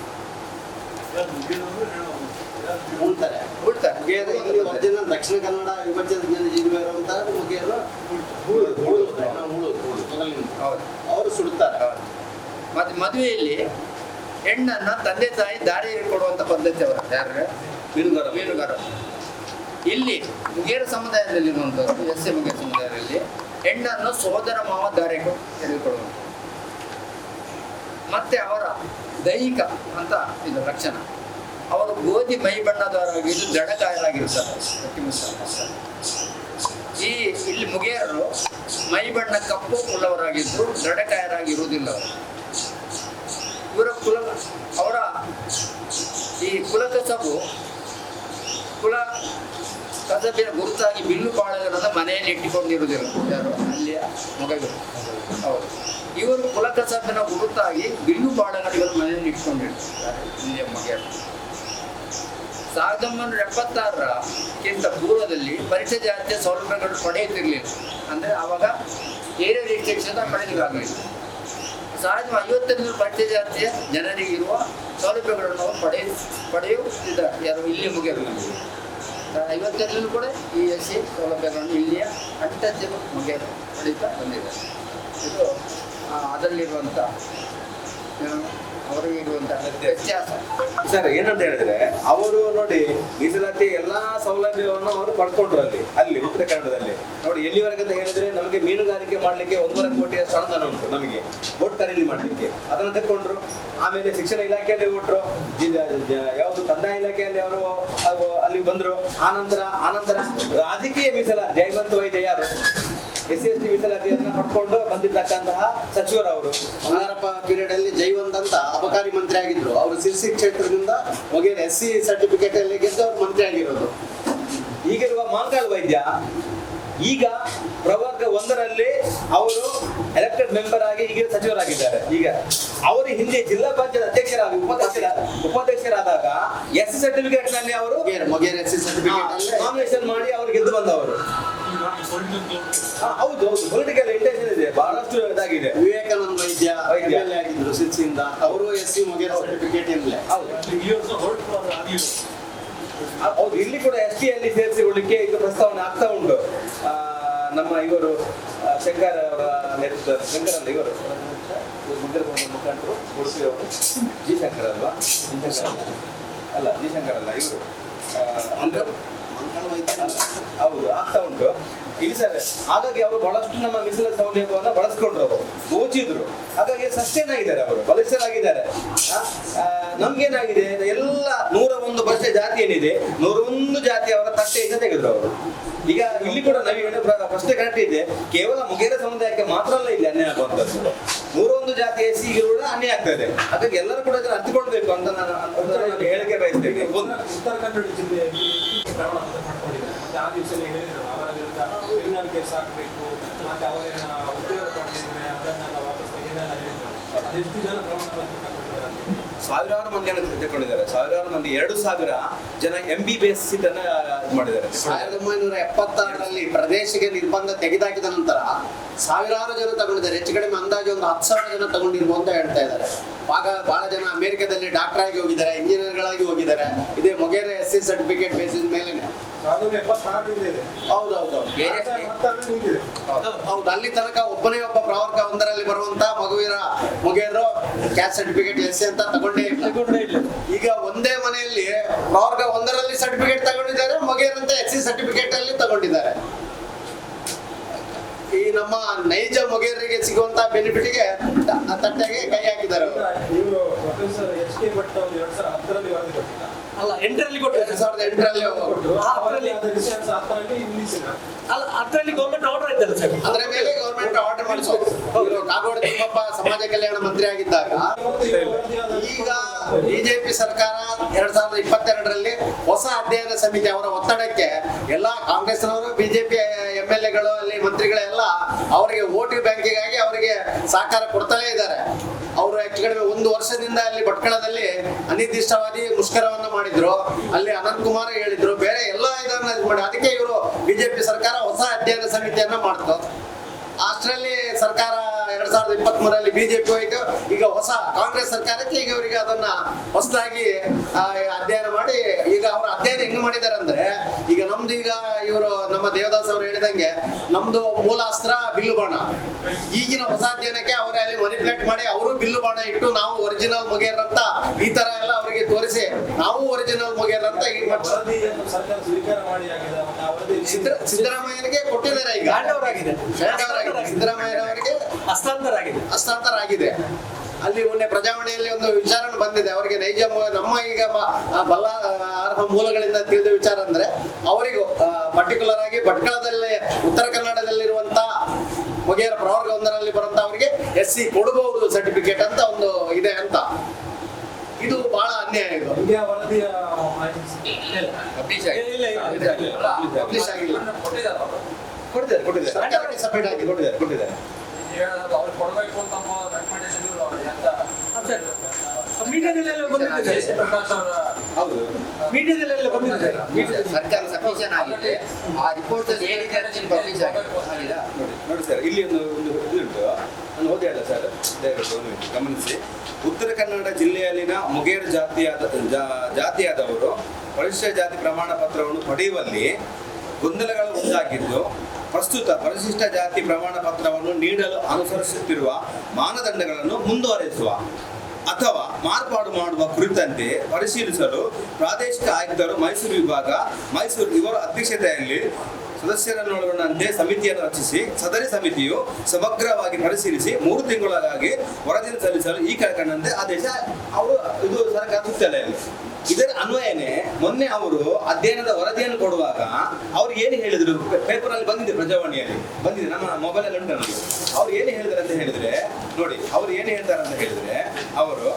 ಉಳ್ತಾರೆ ಇಲ್ಲಿ ಒರಿಜಿನಲ್ ದಕ್ಷಿಣ ಕನ್ನಡ ವಿಭಜನೆ ಜನ ಅಂತ. ಹೌದು. ಅವರು ಸುಡುತ್ತಾರೆ. ಮತ್ತೆ ಮದುವೆಯಲ್ಲಿ ಹೆಣ್ಣನ್ನ ತಂದೆ ತಾಯಿ ದಾರಿ ಕೊಡುವಂತ ಪದ್ಧತಿ ಅವರ. ಯಾರು ಮೀನುಗಾರ ಮೀನುಗಾರ ಇಲ್ಲಿ ಮುಗೇರ ಸಮುದಾಯದಲ್ಲಿರುವಂಥದ್ದು ಎಸ್ ಎ ಮುಗೇರ ಸಮುದಾಯದಲ್ಲಿ ಹೆಣ್ಣನ್ನು ಸೋದರ ಮಾವ ದಾರಿ ತೆಗೆದುಕೊಳ್ಳುವಂತ ಮತ್ತೆ ಅವರ ದೈಹಿಕ ಅಂತ ಇದು ರಕ್ಷಣ ಅವರು ಗೋಧಿ ಮೈ ಬಣ್ಣದವರಾಗಿದ್ದು ಗಟ್ಟಿಮುಟ್ಟಾಗಿರ್ತಾರೆ. ಈ ಇಲ್ಲಿ ಮುಗೇರರು ಮೈ ಬಣ್ಣ ಕಪ್ಪು ಉಳ್ಳವರಾಗಿದ್ದು ದಡಕಾಯರಾಗಿರುವುದಿಲ್ಲ ಅವರು. ಇವರ ಕುಲ, ಅವರ ಈ ಕುಲಕಸಬು ಕುಲ ಕಸಬಿನ ಗುರುತಾಗಿ ಬಿಲ್ಲು ಪಾಳಗರನ್ನ ಮನೆಯಲ್ಲಿ ಇಟ್ಟುಕೊಂಡಿರುವುದಿಲ್ಲ. ಯಾರು? ಅಲ್ಲಿಯ ಮಗಗಳು. ಹೌದು. ಇವರು ಕುಲಕಸಬಿನ ಗುರುತಾಗಿ ಬಿಲ್ಲು ಬಾಳಗಡಿಗಳು ಮನೆಯಲ್ಲಿ ಇಟ್ಕೊಂಡಿರ್ತಾರೆ ಇಲ್ಲಿಯ ಮಗಳು ಸಾವಿರದ ಒಂಬೈನೂರ ಎಪ್ಪತ್ತಾರಕ್ಕಿಂತ ಪೂರ್ವದಲ್ಲಿ ಪರಿಚಯ ಜಾತಿಯ ಸೌಲಭ್ಯಗಳು ಪಡೆಯುತ್ತಿರಲಿಲ್ಲ. ಅಂದರೆ ಆವಾಗ ಏರಿಯಾ ರಿಸ್ಟ್ರಿಕ್ಷನ್ ಪಡೆಯಲಿಕ್ಕಾಗಲಿಲ್ಲ ಸಾವಿರದ ಐವತ್ತರಿಂದ ಪಟ್ಟಿ ಜಾತಿಯ ಜನರಿಗೆ ಇರುವ ಸೌಲಭ್ಯಗಳನ್ನು ಅವರು ಪಡೆಯ ಪಡೆಯುತ್ತಿದ್ದಾರೆ. ಯಾರು ಇಲ್ಲಿ ಮುಗಿಯಬೇಕು ಐವತ್ತರಲ್ಲೂ ಕೂಡ ಈ ಎಸ್ ಸಿ ಸೌಲಭ್ಯಗಳನ್ನು ಇಲ್ಲಿಯ ಅಂಟಜ್ಜಲು ಮುಗಿಯ, ಪಡೀತಾ ಬಂದಿದ್ದಾರೆ. ಇದು ಅದರಲ್ಲಿರುವಂಥ ಅವರಿಗೆ ಅಂತ ವ್ಯತ್ಯಾಸ ಸರ್, ಏನಂತ ಹೇಳಿದ್ರೆ, ಅವರು ನೋಡಿ, ಮೀಸಲಾತಿ ಎಲ್ಲಾ ಸೌಲಭ್ಯವನ್ನು ಅವರು ಪಡ್ಕೊಂಡ್ರು ಅಲ್ಲಿ ಅಲ್ಲಿ, ಉತ್ತರ ನೋಡಿ ಎಲ್ಲಿವರೆಗೆ ಅಂತ ಹೇಳಿದ್ರೆ, ನಮಗೆ ಮೀನುಗಾರಿಕೆ ಮಾಡ್ಲಿಕ್ಕೆ ಒಂದೂವರೆ ಕೋಟಿಯ ಅನುದಾನ ಉಂಟು ನಮಗೆ, ಬೋಟ್ ಖರೀದಿ ಮಾಡ್ಲಿಕ್ಕೆ. ಅದನ್ನು ತಕೊಂಡ್ರು ಆಮೇಲೆ ಶಿಕ್ಷಣ ಇಲಾಖೆಯಲ್ಲಿ ಕೊಟ್ಟರು ಯಾವುದು ಕಂದಾಯ ಇಲಾಖೆಯಲ್ಲಿ ಅವರು, ಅವು ಅಲ್ಲಿ ಬಂದ್ರು. ಆನಂತರ ಆನಂತರ, ರಾಜಕೀಯ ಮೀಸಲ ಜಯವಂತ ವೈದ್ಯ ಯಾರು? ಎಸ್ ಸಿ ಎಸ್ ಟಿ ಮೀಸಲಾತಿಯನ್ನ ಪಡ್ಕೊಂಡು ಬಂದಿರ್ತಕ್ಕಂತಹ ಸಚಿವರವರು. ಬಂಗಾರಪ್ಪ ಪೀರಿಯಡ್ ಅಲ್ಲಿ ಜೈವಂತ್ ಅಂತ ಅಬಕಾರಿ ಮಂತ್ರಿ ಆಗಿದ್ರು. ಅವರು ಸಿರ್ಸಿ ಕ್ಷೇತ್ರದಿಂದ ವಗೇರೆ ಎಸ್ ಸಿ ಸರ್ಟಿಫಿಕೇಟ್ ಅಲ್ಲಿ ಗೆದ್ದು ಅವ್ರು ಮಂತ್ರಿ ಆಗಿರೋದು. ಈಗಿರುವ ಮಾಂಕಾಳ್ ವೈದ್ಯ ಈಗ ಪ್ರವರ್ಗ ಒಂದರಲ್ಲಿ ಅವರು ಎಲೆಕ್ಟೆಡ್ ಮೆಂಬರ್ ಆಗಿ ಈಗ ಸಚಿವರಾಗಿದ್ದಾರೆ. ಈಗ ಅವರು ಹಿಂದೆ ಜಿಲ್ಲಾ ಪಂಚಾಯತ್ ಅಧ್ಯಕ್ಷರಾಗಿ ಉಪಾಧ್ಯಕ್ಷರ ಉಪಾಧ್ಯಕ್ಷರಾದಾಗ ಎಸ್ ಸರ್ಟಿಫಿಕೇಟ್ನಲ್ಲಿ ಅವರು ನಾಮಿನೇಷನ್ ಮಾಡಿ ಅವರು ಗೆದ್ದು ಬಂದವರು. ಹೌದು ಹೌದು. ಪೊಲಿಟಿಕಲ್ ಇಂಟೆನ್ಷನ್ ಇದೆ. ಬಹಳಷ್ಟು ಇದಾಗಿದೆ. ವಿವೇಕಾನಂದ ವೈದ್ಯ. MLA ಆಗಿದ್ರು ಸಿಲ್ಸಿಂದ ಅವರು ಎಸ್ ಸಿ ಮುಗಿಯೋ ಸರ್ಟಿಫಿಕೇಟ್ ಇರಲಿಲ್ಲ ಹೌದು. ಹೌದು ಇಲ್ಲಿ ಕೂಡ ಎಸ್ ಟಿ ಅಲ್ಲಿ ಸೇರಿಸಿಕೊಳ್ಳಿಕ್ಕೆ ಇದು ಪ್ರಸ್ತಾವನೆ ಆಗ್ತಾ ಉಂಟು. ನಮ್ಮ ಇವರು ಶಂಕರ್ ಅವರ ನೇತೃತ್ವ ಶಂಕರ್ ಅಲ್ಲ ಇವರು? ಮುಖಂಡರು ಉಡುಪಿ ಅವರು. ಜಿ ಶಂಕರ್ ಅಲ್ವಾ? ಅಲ್ಲ. ಜಿ ಶಂಕರ್ ಅಲ್ಲ ಇವರು. ಮಂಗಳ ಹೌದು, ಆಗ್ತಾ ಉಂಟು. ಇಲ್ಲಿ ಸರ್, ಹಾಗಾಗಿ ಅವರು ಬಹಳಷ್ಟು ನಮ್ಮ ಮೀಸಲ ಸೌಲಭ್ಯವನ್ನು ಬಳಸ್ಕೊಂಡ್ರು ಅವರು ದೋಚಿದ್ರು ಹಾಗಾಗಿ ಸಸ್ಟೇನ್ ಆಗಿದ್ದಾರೆ ಅವರು ಬಲಿಷ್ಠರಾಗಿದ್ದಾರೆ ನಮ್ಗೇನಾಗಿದೆ ಎಲ್ಲ ನೂರ ಒಂದು ವರ್ಷ ಜಾತಿ ಏನಿದೆ, ನೂರ ಒಂದು ಜಾತಿ ಅವರ ತಟ್ಟೆಯಿಂದ ತೆಗೆದ್ರು ಅವರು. ಈಗ ಇಲ್ಲಿ ಕೂಡ ನಮಗೆ ಪ್ರಶ್ನೆ ಕರೆಕ್ಟ್ ಇದೆ. ಕೇವಲ ಮುಗೇರ ಸಮುದಾಯಕ್ಕೆ ಮಾತ್ರ ಅಲ್ಲ ಇಲ್ಲಿ ಅನ್ಯ ಆಗುವಂತದ್ದು ನೂರ ಒಂದು ಜಾತಿ ಎಸ್ಸಿ ಕೂಡ ಅನ್ಯಾಯ ಆಗ್ತದೆ ಅದಕ್ಕೆ ಎಲ್ಲರೂ ಕೂಡ ಅರ್ಥಕೊಳ್ಬೇಕು ಅಂತ ನಾನು ಹೇಳಿಕೆ ಬಯಸ್ತೇನೆ. ಉತ್ತರ ಕನ್ನಡ ಜಿಲ್ಲೆಯಲ್ಲಿ ಆ ಅವರ ಮತ್ತೆ ಅದೆಷ್ಟು ಜನ ಪ್ರಮಾಣ ಸಾವಿರಾರು ಮಂದಿಯನ್ನು ತೆಗೆದುಕೊಂಡಿದ್ದಾರೆ. ಸಾವಿರಾರು ಮಂದಿ, ಎರಡು ಸಾವಿರ ಜನ ಎಂ ಬಿ ಬಿ ಎಸ್ ಇದನ್ನ ಮಾಡಿದ್ದಾರೆ. ಸಾವಿರದ ಒಂಬೈನೂರ ಎಪ್ಪತ್ತಾರರಲ್ಲಿ ಪ್ರದೇಶಕ್ಕೆ ನಿರ್ಬಂಧ ತೆಗೆದಾಕಿದ ನಂತರ ಸಾವಿರಾರು ಜನ ತಗೊಂಡಿದ್ದಾರೆ. ಹೆಚ್ಚು ಕಡಿಮೆ ಅಂದಾಜು ಒಂದು ಹತ್ತು ಸಾವಿರ ಜನ ತಗೊಂಡಿರುವ ಅಂತ ಹೇಳ್ತಾ ಇದ್ದಾರೆ. ಆಗ ಬಹಳ ಜನ ಅಮೆರಿಕದಲ್ಲಿ ಡಾಕ್ಟರ್ ಆಗಿ ಹೋಗಿದ್ದಾರೆ, ಇಂಜಿನಿಯರ್ಗಳಾಗಿ ಹೋಗಿದ್ದಾರೆ. ಇದೇ Mogere S C certificate basis ಮೇಲೆನೆ. ಸಾವಿರದ ಎಪ್ಪತ್ತಾರರಿಂದ ಇದೆ ಹೌದೌದು ಹೌದು ಅಲ್ಲಿ ತನಕ ಒಬ್ಬನೇ ಒಬ್ಬ ಪ್ರವರ್ಗ ಒಂದರಲ್ಲಿ ಬರುವಂತ ಮಗುವಿನ ಮುಗಿಯರು ಕ್ಯಾಸ್ಟ್ ಸರ್ಟಿಫಿಕೇಟ್ ಎಸ್ ಸಿ ಅಂತ ತಗೊಂಡೇ ಇಲ್ಲ. ಈಗ ಒಂದೇ ಮನೆಯಲ್ಲಿ ಪ್ರವರ್ಗ ಒಂದರಲ್ಲಿ ಸರ್ಟಿಫಿಕೇಟ್ ತಗೊಂಡಿದ್ದಾರೆ ಮಗಿಯರಂತ ಅಂತ ಎಸ್ ಸಿ ಸರ್ಟಿಫಿಕೇಟ್ ಅಲ್ಲಿ ತಗೊಂಡಿದ್ದಾರೆ. ಈ ನಮ್ಮ ನೈಜ ಮೊಗೇರಿಗೆ ಸಿಗುವಂತ ಬೆನಿಫಿಟ್ಗೆ ತಟ್ಟೆಗೆ ಕೈ ಹಾಕಿದ್ದಾರೆ ಅವರು. ಇವರು ಪ್ರೊಫೆಸರ್ ಎಚ್ ಕೆ ಭಟ್ ಅವರು ಎರಡ್ ಸಾವಿರದ ಹತ್ತರಲ್ಲಿ ವರದಿ ಅಲ್ಲ ಎಂಟರಲ್ಲಿ ಕೊಟ್ಟು ಎರಡು ಸಾವಿರದ ಎಂಟರಲ್ಲಿ ಅವರಲ್ಲಿ ಹತ್ತರಲ್ಲಿ. ಅಲ್ಲ ಅದರಲ್ಲಿ ಗೌರ್ಮೆಂಟ್ ಆರ್ಡರ್ ಆಯ್ತಲ್ಲ ಸರ್? ಅದರ ಮೇಲೆ ಗವರ್ಮೆಂಟ್ ಆರ್ಡರ್ ಮಾಡಿಸೋದು ಕಾಗೋಡು ತಿಮ್ಮಪ್ಪ ಸಮಾಜ ಕಲ್ಯಾಣ ಮಂತ್ರಿ ಆಗಿದ್ದಾಗ ಈಗ ಬಿಜೆಪಿ ಸರ್ಕಾರ ಎರಡ್ ಸಾವಿರದ ಇಪ್ಪತ್ತೆರಡರಲ್ಲಿ ಹೊಸ ಅಧ್ಯಯನ ಸಮಿತಿ ಅವರ ಒತ್ತಡಕ್ಕೆ ಎಲ್ಲಾ ಕಾಂಗ್ರೆಸ್ನವರು ಬಿಜೆಪಿ ಎಂ ಎಲ್ ಎಗಳು ಅಲ್ಲಿ ಮಂತ್ರಿಗಳೆಲ್ಲ ಅವರಿಗೆ ವೋಟಿಂಗ್ ಬ್ಯಾಂಕಿಗಾಗಿ ಅವರಿಗೆ ಸಹಕಾರ ಕೊಡ್ತಲೇ ಇದ್ದಾರೆ. ಅವರು ಹೆಚ್ಚು ಕಡಿಮೆ ಒಂದು ವರ್ಷದಿಂದ ಅಲ್ಲಿ ಭಟ್ಕಳದಲ್ಲಿ ಅನಿರ್ದಿಷ್ಟವಾದಿ ಮುಷ್ಕರವನ್ನ ಮಾಡಿದ್ರು. ಅಲ್ಲಿ ಅನಂತ್ ಕುಮಾರ್ ಹೇಳಿದ್ರು, ಬೇರೆ ಎಲ್ಲ ಇದನ್ನ ಇದು ಮಾಡಿ ಅದಕ್ಕೆ ಇವರು ಬಿಜೆಪಿ ಸರ್ಕಾರ ಹೊಸ ಅಧ್ಯಯನ ಸಮಿತಿಯನ್ನ ಮಾಡ್ತು. ಅಷ್ಟರಲ್ಲಿ ಸರ್ಕಾರ ಎರಡ್ ಸಾವಿರದ ಇಪ್ಪತ್ತ್ ಮೂರಲ್ಲಿ ಬಿಜೆಪಿ ಹೋಯ್ತು. ಈಗ ಹೊಸ ಕಾಂಗ್ರೆಸ್ ಸರ್ಕಾರಕ್ಕೆ ಈಗ ಅವರಿಗೆ ಅದನ್ನ ಹೊಸದಾಗಿ ಅಧ್ಯಯನ ಮಾಡಿ ಈಗ ಅವ್ರ ಅಧ್ಯಯನ ಹೆಂಗ್ ಮಾಡಿದ್ದಾರೆ ಅಂದ್ರೆ ಈಗ ನಮ್ದು ಈಗ ಇವರು ನಮ್ಮ ದೇವದಾಸ್ ಅವರು ಹೇಳಿದಂಗೆ ನಮ್ದು ಮೂಲ ಅಸ್ತ್ರ ಬಿಲ್ಲು ಬಾಣ. ಈಗಿನ ಹೊಸ ಅಧ್ಯಯನಕ್ಕೆ ಅವರೇ ಅಲ್ಲಿ ಮನಿಪ್ಯುಲೇಟ್ ಮಾಡಿ ಅವರು ಬಿಲ್ಲು ಬಾಣ ಇಟ್ಟು ನಾವು ಒರಿಜಿನಲ್ ಮುಗೇರ್ ಅಂತ ಈ ತರ ಎಲ್ಲ ಅವರಿಗೆ ತೋರಿಸಿ ನಾವು ಒರಿಜಿನಲ್ ಮುಗೇರ್ ಅಂತ ಈ ಸಿದ್ದರಾಮಯ್ಯನಿಗೆ ಕೊಟ್ಟಿದ್ದಾರೆ ಈಗ. ಸಿದ್ದರಾಮಯ್ಯನವರಿಗೆ ಹಸ್ತಾಂತರ ಆಗಿದೆ. ಹಸ್ತಾಂತರ ಆಗಿದೆ. ಅಲ್ಲಿ ಮೊನ್ನೆ ಪ್ರಜಾವಾಣಿಯಲ್ಲಿ ಒಂದು ವಿಚಾರ ಬಂದಿದೆ. ಅವರಿಗೆ ನೈಜ ನಮ್ಮ ಈಗ ಬಲ ಅರ್ಹ ಮೂಲಗಳಿಂದ ತಿಳಿದ ವಿಚಾರ ಅಂದ್ರೆ ಅವರಿಗೂ ಪರ್ಟಿಕ್ಯುಲರ್ ಆಗಿ ಭಟ್ಕಳದಲ್ಲಿ ಉತ್ತರ ಕನ್ನಡದಲ್ಲಿರುವಂತ ಮೊಗೇರ ಪ್ರವರ್ಗ ಒಂದರಲ್ಲಿ ಬರುವಂತ ಅವರಿಗೆ ಎಸ್ ಸಿ ಕೊಡಬಹುದು ಸರ್ಟಿಫಿಕೇಟ್ ಅಂತ ಒಂದು ಇದೆ ಅಂತ. ಇದು ಬಹಳ ಅನ್ಯಾಯ ಇದು. ಇಂಡಿಯಾ ವರದಿಯ ಮಾಹಿತಿ ಸಿಕ್ಕಿದೆ. ಪಬ್ಲಿಷ್ ಇಲ್ಲ, ಇಲ್ಲ, ಇಲ್ಲ, ಇಲ್ಲ, ಇಲ್ಲ. ಪಬ್ಲಿಷ್ ಆಗಿಲ್ಲ. ಕೊಟ್ಟಿದ್ದಾರೆ ಕೊಟ್ಟಿದ್ದಾರೆ ಸರ್ಕಾರ ಆಗಿ ಕೊಟ್ಟಿದ್ದಾರೆ ಕೊಟ್ಟಿದ್ದಾರೆ ಅವ್ರು ಕೊಡಬೇಕು ಅಂತ ರೆಕಮೆಂಡೇಶನ್ ಇವರು ಎಂತ ಮೀಡಿಯಾದಲ್ಲೆಲ್ಲ ಬಂದಿದೆ ಸರ್. ಪ್ರಕಾಶ್ ಅವರ ಹೌದು. ಮೀಡಿಯಾದಲ್ಲೆಲ್ಲ ಬಂದಿದೆ ಸರ್. ಸರ್ಕಾರ ಸಬ್ಮಿಷನ್ ಆಗಿದೆ ಆ ರಿಪೋರ್ಟ್ ಅಲ್ಲಿ ಏನಿದೆ ಪಬ್ಲಿಷ್ ಆಗಿದೆ ನೋಡಿ ನೋಡಿ ಸರ್ ಇಲ್ಲಿ ಒಂದು ಒಂದು ಇದು ಉಂಟು. ನಾನು ಓದಿ ಅಲ್ಲ ಸರ್. ದಯವಿಟ್ಟು ಒಂದು ಗಮನಿಸಿ. ಉತ್ತರ ಕನ್ನಡ ಜಿಲ್ಲೆಯಲ್ಲಿನ ಮುಗೇರ್ ಜಾತಿಯಾದ ಜಾತಿಯಾದವರು ಪರಿಶಿಷ್ಟ ಜಾತಿ ಪ್ರಮಾಣ ಪತ್ರವನ್ನು ಪಡೆಯುವಲ್ಲಿ ಗೊಂದಲಗಳು ಉಂಟಾಗಿದ್ದು ಪ್ರಸ್ತುತ ಪರಿಶಿಷ್ಟ ಜಾತಿ ಪ್ರಮಾಣ ಪತ್ರವನ್ನು ನೀಡಲು ಅನುಸರಿಸುತ್ತಿರುವ ಮಾನದಂಡಗಳನ್ನು ಮುಂದುವರೆಸುವ ಅಥವಾ ಮಾರ್ಪಾಡು ಮಾಡುವ ಕುರಿತಂತೆ ಪರಿಶೀಲಿಸಲು ಪ್ರಾದೇಶಿಕ ಆಯುಕ್ತರು ಮೈಸೂರು ವಿಭಾಗ, ಮೈಸೂರು ಇವರ ಅಧ್ಯಕ್ಷತೆಯಲ್ಲಿ ಸದಸ್ಯರನ್ನೊಳಗೊಂಡಂತೆ ಸಮಿತಿಯನ್ನು ರಚಿಸಿ, ಸದರಿ ಸಮಿತಿಯು ಸಮಗ್ರವಾಗಿ ಪರಿಶೀಲಿಸಿ ಮೂರು ತಿಂಗಳಾಗಿ ವರದಿ ಸಲ್ಲಿಸಲು ಈ ಕೆಳಕಂಡಂತೆ ಆದೇಶ ಅವರು ಸರ್ಕಾರ ಇದರ ಅನ್ವಯನೇ ಮೊನ್ನೆ ಅವರು ಅಧ್ಯಯನದ ವರದಿಯನ್ನು ಕೊಡುವಾಗ ಅವ್ರು ಏನು ಹೇಳಿದ್ರು? ಪೇಪರ್ ಅಲ್ಲಿ ಬಂದಿದೆ ಪ್ರಜಾವಾಣಿಯಲ್ಲಿ. ಬಂದಿದೆ. ನಮ್ಮ ಮೊಬೈಲ್ ಅಲ್ಲಿ ಉಂಟು ನಮಗೆ ಅವ್ರು ಏನು ಹೇಳಿದ್ರು ಅಂತ ಹೇಳಿದ್ರೆ, ನೋಡಿ, ಅವ್ರು ಏನು ಹೇಳ್ತಾರೆ ಅಂತ ಹೇಳಿದ್ರೆ, ಅವರು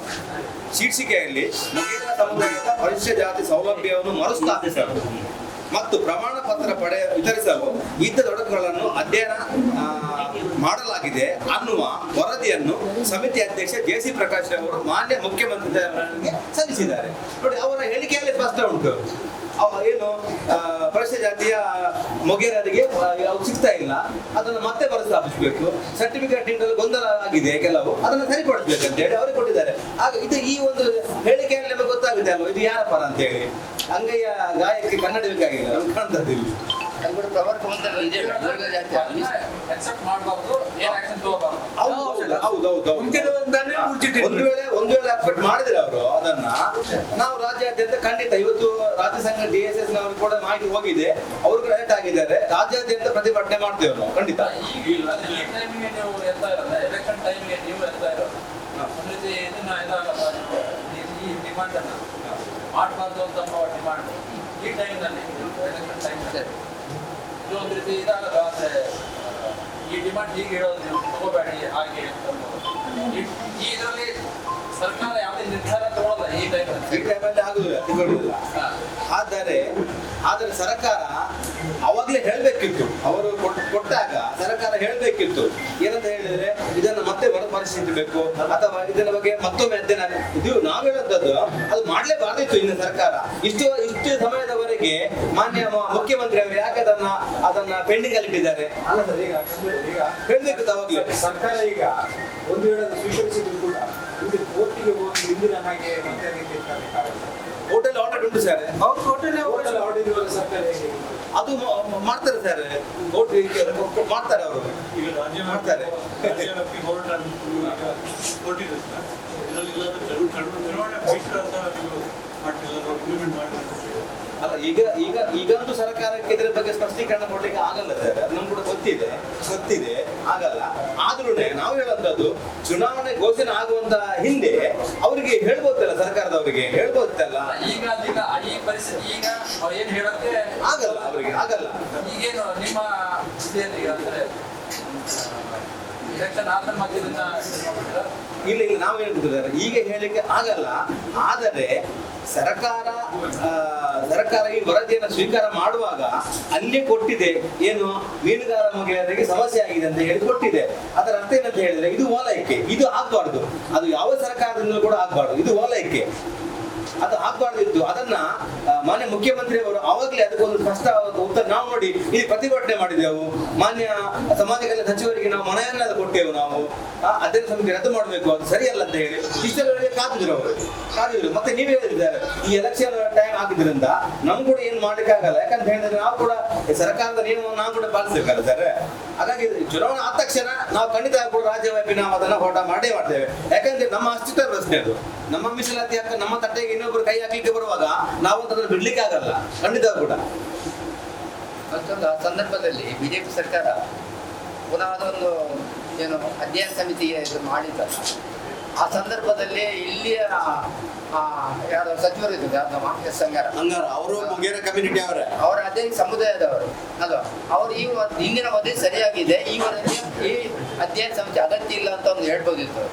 ಶೀರ್ಷಿಕೆಯಲ್ಲಿ ಮುಗಿದ ಸಮುದಾಯದ ಪರಿಶಿಷ್ಟ ಜಾತಿ ಸೌಲಭ್ಯವನ್ನು ಮರುಸ್ಥಾಪಿಸಲು ಮತ್ತು ಪ್ರಮಾಣ ಪತ್ರ ಪಡೆ ವಿತರಿಸಲು ಇದ್ದ ತೊಡಕುಗಳನ್ನು ಅಧ್ಯಯನ ಮಾಡಲಾಗಿದೆ ಅನ್ನುವ ವರದಿಯನ್ನು ಸಮಿತಿ ಅಧ್ಯಕ್ಷ ಜೆ ಸಿ ಪ್ರಕಾಶ್ ಅವರು ಮಾನ್ಯ ಮುಖ್ಯಮಂತ್ರಿ ಸಲ್ಲಿಸಿದ್ದಾರೆ. ನೋಡಿ, ಅವರ ಹೇಳಿಕೆಯಲ್ಲಿ ಸ್ಪಷ್ಟ ಉಂಟು. ಏನು ಪರಿಶಿಷ್ಟ ಜಾತಿಯ ಮೊಗೇರರಿಗೆ ಸಿಗ್ತಾ ಇಲ್ಲ. ಅದನ್ನು ಮತ್ತೆ ಮರುಸ್ಥಾಪಿಸಬೇಕು. ಸರ್ಟಿಫಿಕೇಟ್ ನೀಡಲು ಗೊಂದಲ ಆಗಿದೆ ಕೆಲವು. ಅದನ್ನು ಸರಿಪಡಿಸಬೇಕು ಅಂತ ಹೇಳಿ ಅವರು ಕೊಟ್ಟಿದ್ದಾರೆ. ಆಗ ಇದು ಈ ಒಂದು ಹೇಳಿಕೆಯಲ್ಲಿ ನಮಗೆ ಗೊತ್ತಾಗುತ್ತೆ ಅಲ್ವಾ? ಇದು ಯಾರ ಪರ ಅಂತ ಹೇಳಿ ಅಂಗಯ್ಯ ಗಾಯಕ್ಕೆ ಕನ್ನಡ ಬೇಕಾಗಿಲ್ಲ ನಮ್ಗೆ ಕಾಣ್ತದಿಲ್ಲ ಅದು ಕೂಡ ಪ್ರವರ್ಗ ಒಂದರಲ್ಲಿ ಇದೆ ಅಲ್ಲಿ ಅಕ್ಸೆಪ್ಟ್ ಮಾಡಬಾರ್ದು ಏನ್ ಆಕ್ಷನ್ ತಗೋಬಾರ್ದು ಹೌದು ಹೌದು ಹೌದು ಮುಂಚಿನದನ್ನೇ ಮುಚ್ಚಿಟ್ಟಿದ್ರು. ಒಂದು ವೇಳೆ ಒಂದು ಮಾಡಿದ್ರೆ ಅವರು ಅದನ್ನ ನಾವು ರಾಜ್ಯಾದ್ಯಂತ ಖಂಡಿತ ಇವತ್ತು ರಾಜ್ಯ ಸಂಘ ಡಿ ಎಸ್ ನವರು ಕೂಡ ಮಾಹಿತಿ ಹೋಗಿದೆ ಅವರು ಕೂಡ alert ಆಗಿದ್ದಾರೆ ರಾಜ್ಯಾದ್ಯಂತ ಪ್ರತಿಭಟನೆ ಮಾಡ್ತೇವೆ ನಾವು ಖಂಡಿತ ಈಗ ಟೈಮಿಗೆ ನೀವು ಎತ್ತ ಇರೋದು ಎಲೆಕ್ಷನ್ ಟೈಮಿಗೆ ನೀವು ಎತ್ತ ಇರೋ ರೀತಿ ಇದನ್ನ ಇದಾಗಲ್ಲ ಈ- ಡಿಮಾಂಡ್ ಅನ್ನ ಮಾಡಬಾರ್ದು ಅಂತ ಡಿಮಾಂಡ್ ಈ ಟೈಮ್ನಲ್ಲಿ ಎಲೆಕ್ಷನ್ ಟೈಮ್ ರೀತಿ ಇದಾಗಲ್ಲ ಅಂದ್ರೆ ಈ ಡಿಮಾಂಡ್ ಹೀಗೆ ಹೇಳೋದು ತಗೋಬೇಡಿ ಹಾಗೆ. ಈ- ಇದರಲ್ಲಿ ಸರ್ಕಾರ ಯಾವುದೇ ನಿರ್ಧಾರ ಈ ಟೈಮಲ್ಲಿ ಆಗುದಿಲ್ಲ ಆದರೆ ಆದರೆ ಸರ್ಕಾರ ಅವಾಗಲೇ ಹೇಳಬೇಕಿತ್ತು. ಅವರು ಕೊಟ್- ಕೊಟ್ಟಾಗ ಸರ್ಕಾರ ಹೇಳಬೇಕಿತ್ತು. ಏನಂತ ಹೇಳಿದ್ರೆ ಇದನ್ನು ಮತ್ತೆ ಪರಿಶೀಲಿಸಬೇಕು ಅಥವಾ ಇದರ ಬಗ್ಗೆ ಮತ್ತೊಮ್ಮೆ ಅಧ್ಯಯನ ಇದು ನಾವು ಹೇಳುವಂಥದ್ದು ಅದು ಮಾಡಲೇಬಾರ್ದಿತ್ತು ಇನ್ನು ಸರ್ಕಾರ. ಇಷ್ಟು ಇಷ್ಟು ಸಮಯದವರೆಗೆ ಮಾನ್ಯ ಮುಖ್ಯಮಂತ್ರಿ ಅವರು ಯಾಕೆ ಅದನ್ನ ಅದನ್ನ ಪೆಂಡಿಂಗ್ ಅಲ್ಲಿ ಇಟ್ಟಿದ್ದಾರೆ? ಅಲ್ಲ ಸರ್ ಈಗ ಈಗ ಹೇಳ್ಬೇಕಿತ್ತು ಅವಾಗಲೇ. ಸರ್ಕಾರ ಈಗ ಒಂದು ವೇಳೆ ಅದು ಸ್ವೀಕರಿಸಿದ್ರು ಕೂಡ ಕೋರ್ಟಿಗೆ ಹೋಗಿ ಹಿಂದಿನ ಹಾಗೆ ಮತ್ತೆ ಅದಕ್ಕೆ ಹೋಟೆಲ್ ಆರ್ಡರ್ ಉಂಟು ಸರ್ ಅವ್ರು ಹೋಟೆಲ್ ಕೋರ್ಟಲ್ಲಿ ಆರ್ಡರ್ ಇರುವಾಗ ಸರ್ಕಾರ ಅದು ಮಾಡ್ತಾರೆ ಸರ್ ಹೋಟೆಲ್ ಮಾಡ್ತಾರೆ ಅವರು. ಈಗ ರಾಜ್ಯ ಮಾಡ್ತಾರೆ. ಕೊಟ್ಟಿದೆ ಸರ್ ಇದರಲ್ಲಿ ಇಲ್ಲದ ಚುನಾವಣೆ ಬಹಿಷ್ಕಾರ ಅಂತ ನೀವು ಮಾಡ್ತಿಲ್ಲ ಇಂಪ್ಲಿಮೆಂಟ್ ಮಾಡಿ ಅಲ್ಲ ಈಗ ಈಗ ಈಗಂತೂ ಸರ್ಕಾರಕ್ಕೆ ಇದರ ಬಗ್ಗೆ ಸ್ಪಷ್ಟೀಕರಣ ಕೊಡ್ಲಿಕ್ಕೆ ಆಗಲ್ಲ ಸರ್. ಅದು ಕೂಡ ಗೊತ್ತಿದೆ. ಗೊತ್ತಿದೆ. ಆಗಲ್ಲ. ಆದ್ರೂ ನಾವು ಹೇಳಂತದ್ದು ಚುನಾವಣೆ ಘೋಷಣೆ ಆಗುವಂತ ಹಿಂದೆ ಅವರಿಗೆ ಹೇಳ್ಬೋದಲ್ಲ ಸರ್ಕಾರದವರಿಗೆ ಹೇಳ್ಬೋದಲ್ಲ. ಈಗ ಈಗ ಈ ಪರಿಸ್ಥಿತಿ ಈಗ ಅವ್ರು ಏನ್ ಹೇಳಕ್ಕೆ ಆಗಲ್ಲ ಅವರಿಗೆ ಆಗಲ್ಲ. ಈಗೇನು ನಿಮ್ಮ ಅಂದ್ರೆ ಇಲ್ಲ ಇಲ್ಲ ನಾವು ಹೇಳ್ಬೋದು ಈಗ ಹೇಳಲಿಕ್ಕೆ ಆಗಲ್ಲ. ಆದರೆ ಸರ್ಕಾರ ಸರ್ಕಾರ ಈ ವರದಿಯನ್ನು ಸ್ವೀಕಾರ ಮಾಡುವಾಗ ಅಲ್ಲಿ ಕೊಟ್ಟಿದೆ ಏನು ಮೀನುಗಾರ ಮಹಿಳೆಯರಿಗೆ ಸಮಸ್ಯೆ ಆಗಿದೆ ಅಂತ ಹೇಳಿ ಕೊಟ್ಟಿದೆ. ಅದರ ಅರ್ಥ ಏನಂತ ಹೇಳಿದ್ರೆ ಇದು ಓಲೈಕೆ. ಇದು ಆಗ್ಬಾರ್ದು. ಅದು ಯಾವ ಸರ್ಕಾರದಿಂದಲೂ ಕೂಡ ಆಗ್ಬಾರ್ದು. ಇದು ಓಲೈಕೆ. ಅದು ಆಗ್ಬಾರ್ದಿತ್ತು. ಅದನ್ನ ಮಾನ್ಯ ಮುಖ್ಯಮಂತ್ರಿ ಅವರು ಅವಾಗಲೇ ಅದಕ್ಕೊಂದು ಸ್ಪಷ್ಟ ಉತ್ತರ ನಾವು ನೋಡಿ ಇಲ್ಲಿ ಪ್ರತಿಭಟನೆ ಮಾಡಿದೆವು. ಮಾನ್ಯ ಸಮಾಜ ಕಲ್ಯಾಣ ಸಚಿವರಿಗೆ ನಾವು ಮನೆಯನ್ನೆಲ್ಲ ಕೊಟ್ಟೆವು ನಾವು. ಅಧ್ಯಯನ ಸಮಿತಿ ರದ್ದು ಮಾಡಬೇಕು. ಅದು ಸರಿಯಲ್ಲ ಅಂತ ಹೇಳಿ ಇಷ್ಟೆಲ್ಲ ಕಾದಿದ್ರು ಅವರು. ಕಾದಿದ್ರು. ಮತ್ತೆ ನೀವೇ ಹೇಳಿದ್ದಾರೆ, ಈ ಎಲೆಕ್ಷನ್ ಟೈಮ್ ಆಗಿದ್ರಿಂದ ನಮ್ ಕೂಡ ಏನ್ ಮಾಡ್ಲಿಕ್ಕೆ ಆಗಲ್ಲ. ಯಾಕಂತ ಹೇಳಿದ್ರೆ ನಾವು ಕೂಡ ಸರ್ಕಾರದ ನಿಯಮವನ್ನು ನಾವು ಕೂಡ ಪಾಲಿಸಬೇಕಲ್ಲ ಸರ್. ಹಾಗಾಗಿ ಚುನಾವಣೆ ಆದ ತಕ್ಷಣ ನಾವು ಖಂಡಿತ ಕೂಡ ರಾಜ್ಯವ್ಯಾಪಿ ನಾವು ಅದನ್ನ ಹೋಟ ಮಾಡೇ ಮಾಡ್ತೇವೆ. ಯಾಕಂದ್ರೆ ನಮ್ಮ ಅಸ್ತಿತ್ವ ಪ್ರಶ್ನೆ ಅದು. ನಮ್ಮ ಮೀಸಲಾತಿ ಹಾಕ ನಮ್ಮ ತಟ್ಟೆಗೆ ಇನ್ನೊಬ್ರು ಕೈ ಹಾಕ್ಲಿಕ್ಕೆ ಬರುವಾಗ ನಾವು ಅದನ್ನು ಬಿಡ್ಲಿಕ್ಕೆ ಆಗಲ್ಲ. ಖಂಡಿತ ಕೂಡ. ಮತ್ತೊಂದು ಆ ಸಂದರ್ಭದಲ್ಲಿ ಬಿಜೆಪಿ ಸರ್ಕಾರ ಪುನಃ ಅದೊಂದು ಏನು ಅಧ್ಯಯನ ಸಮಿತಿಗೆ ಇದು ಮಾಡಿದ್ದಲ್ಲ ಆ ಸಂದರ್ಭದಲ್ಲಿ ಇಲ್ಲಿಯ ಆ, ಯಾರು ಸಚಿವರು ಇದ್ದಾರೆ ಎಸ್ ಅವರು ಮೊಗೇರ ಕಮ್ಯುನಿಟಿ ಅವರೇ. ಅವರ ಅದೇ ಸಮುದಾಯದವರು. ಅಲ್ವಾ ಅವರು ಈ ಹಿಂದಿನ ವರದಿ ಸರಿಯಾಗಿದೆ ಈ ವರದಿ ಈ ಅಧ್ಯಯನ ಸಮಿತಿ ಅಗತ್ಯ ಇಲ್ಲ ಅಂತ ಒಂದು ಹೇಳ್ಬೋದಿತ್ತು.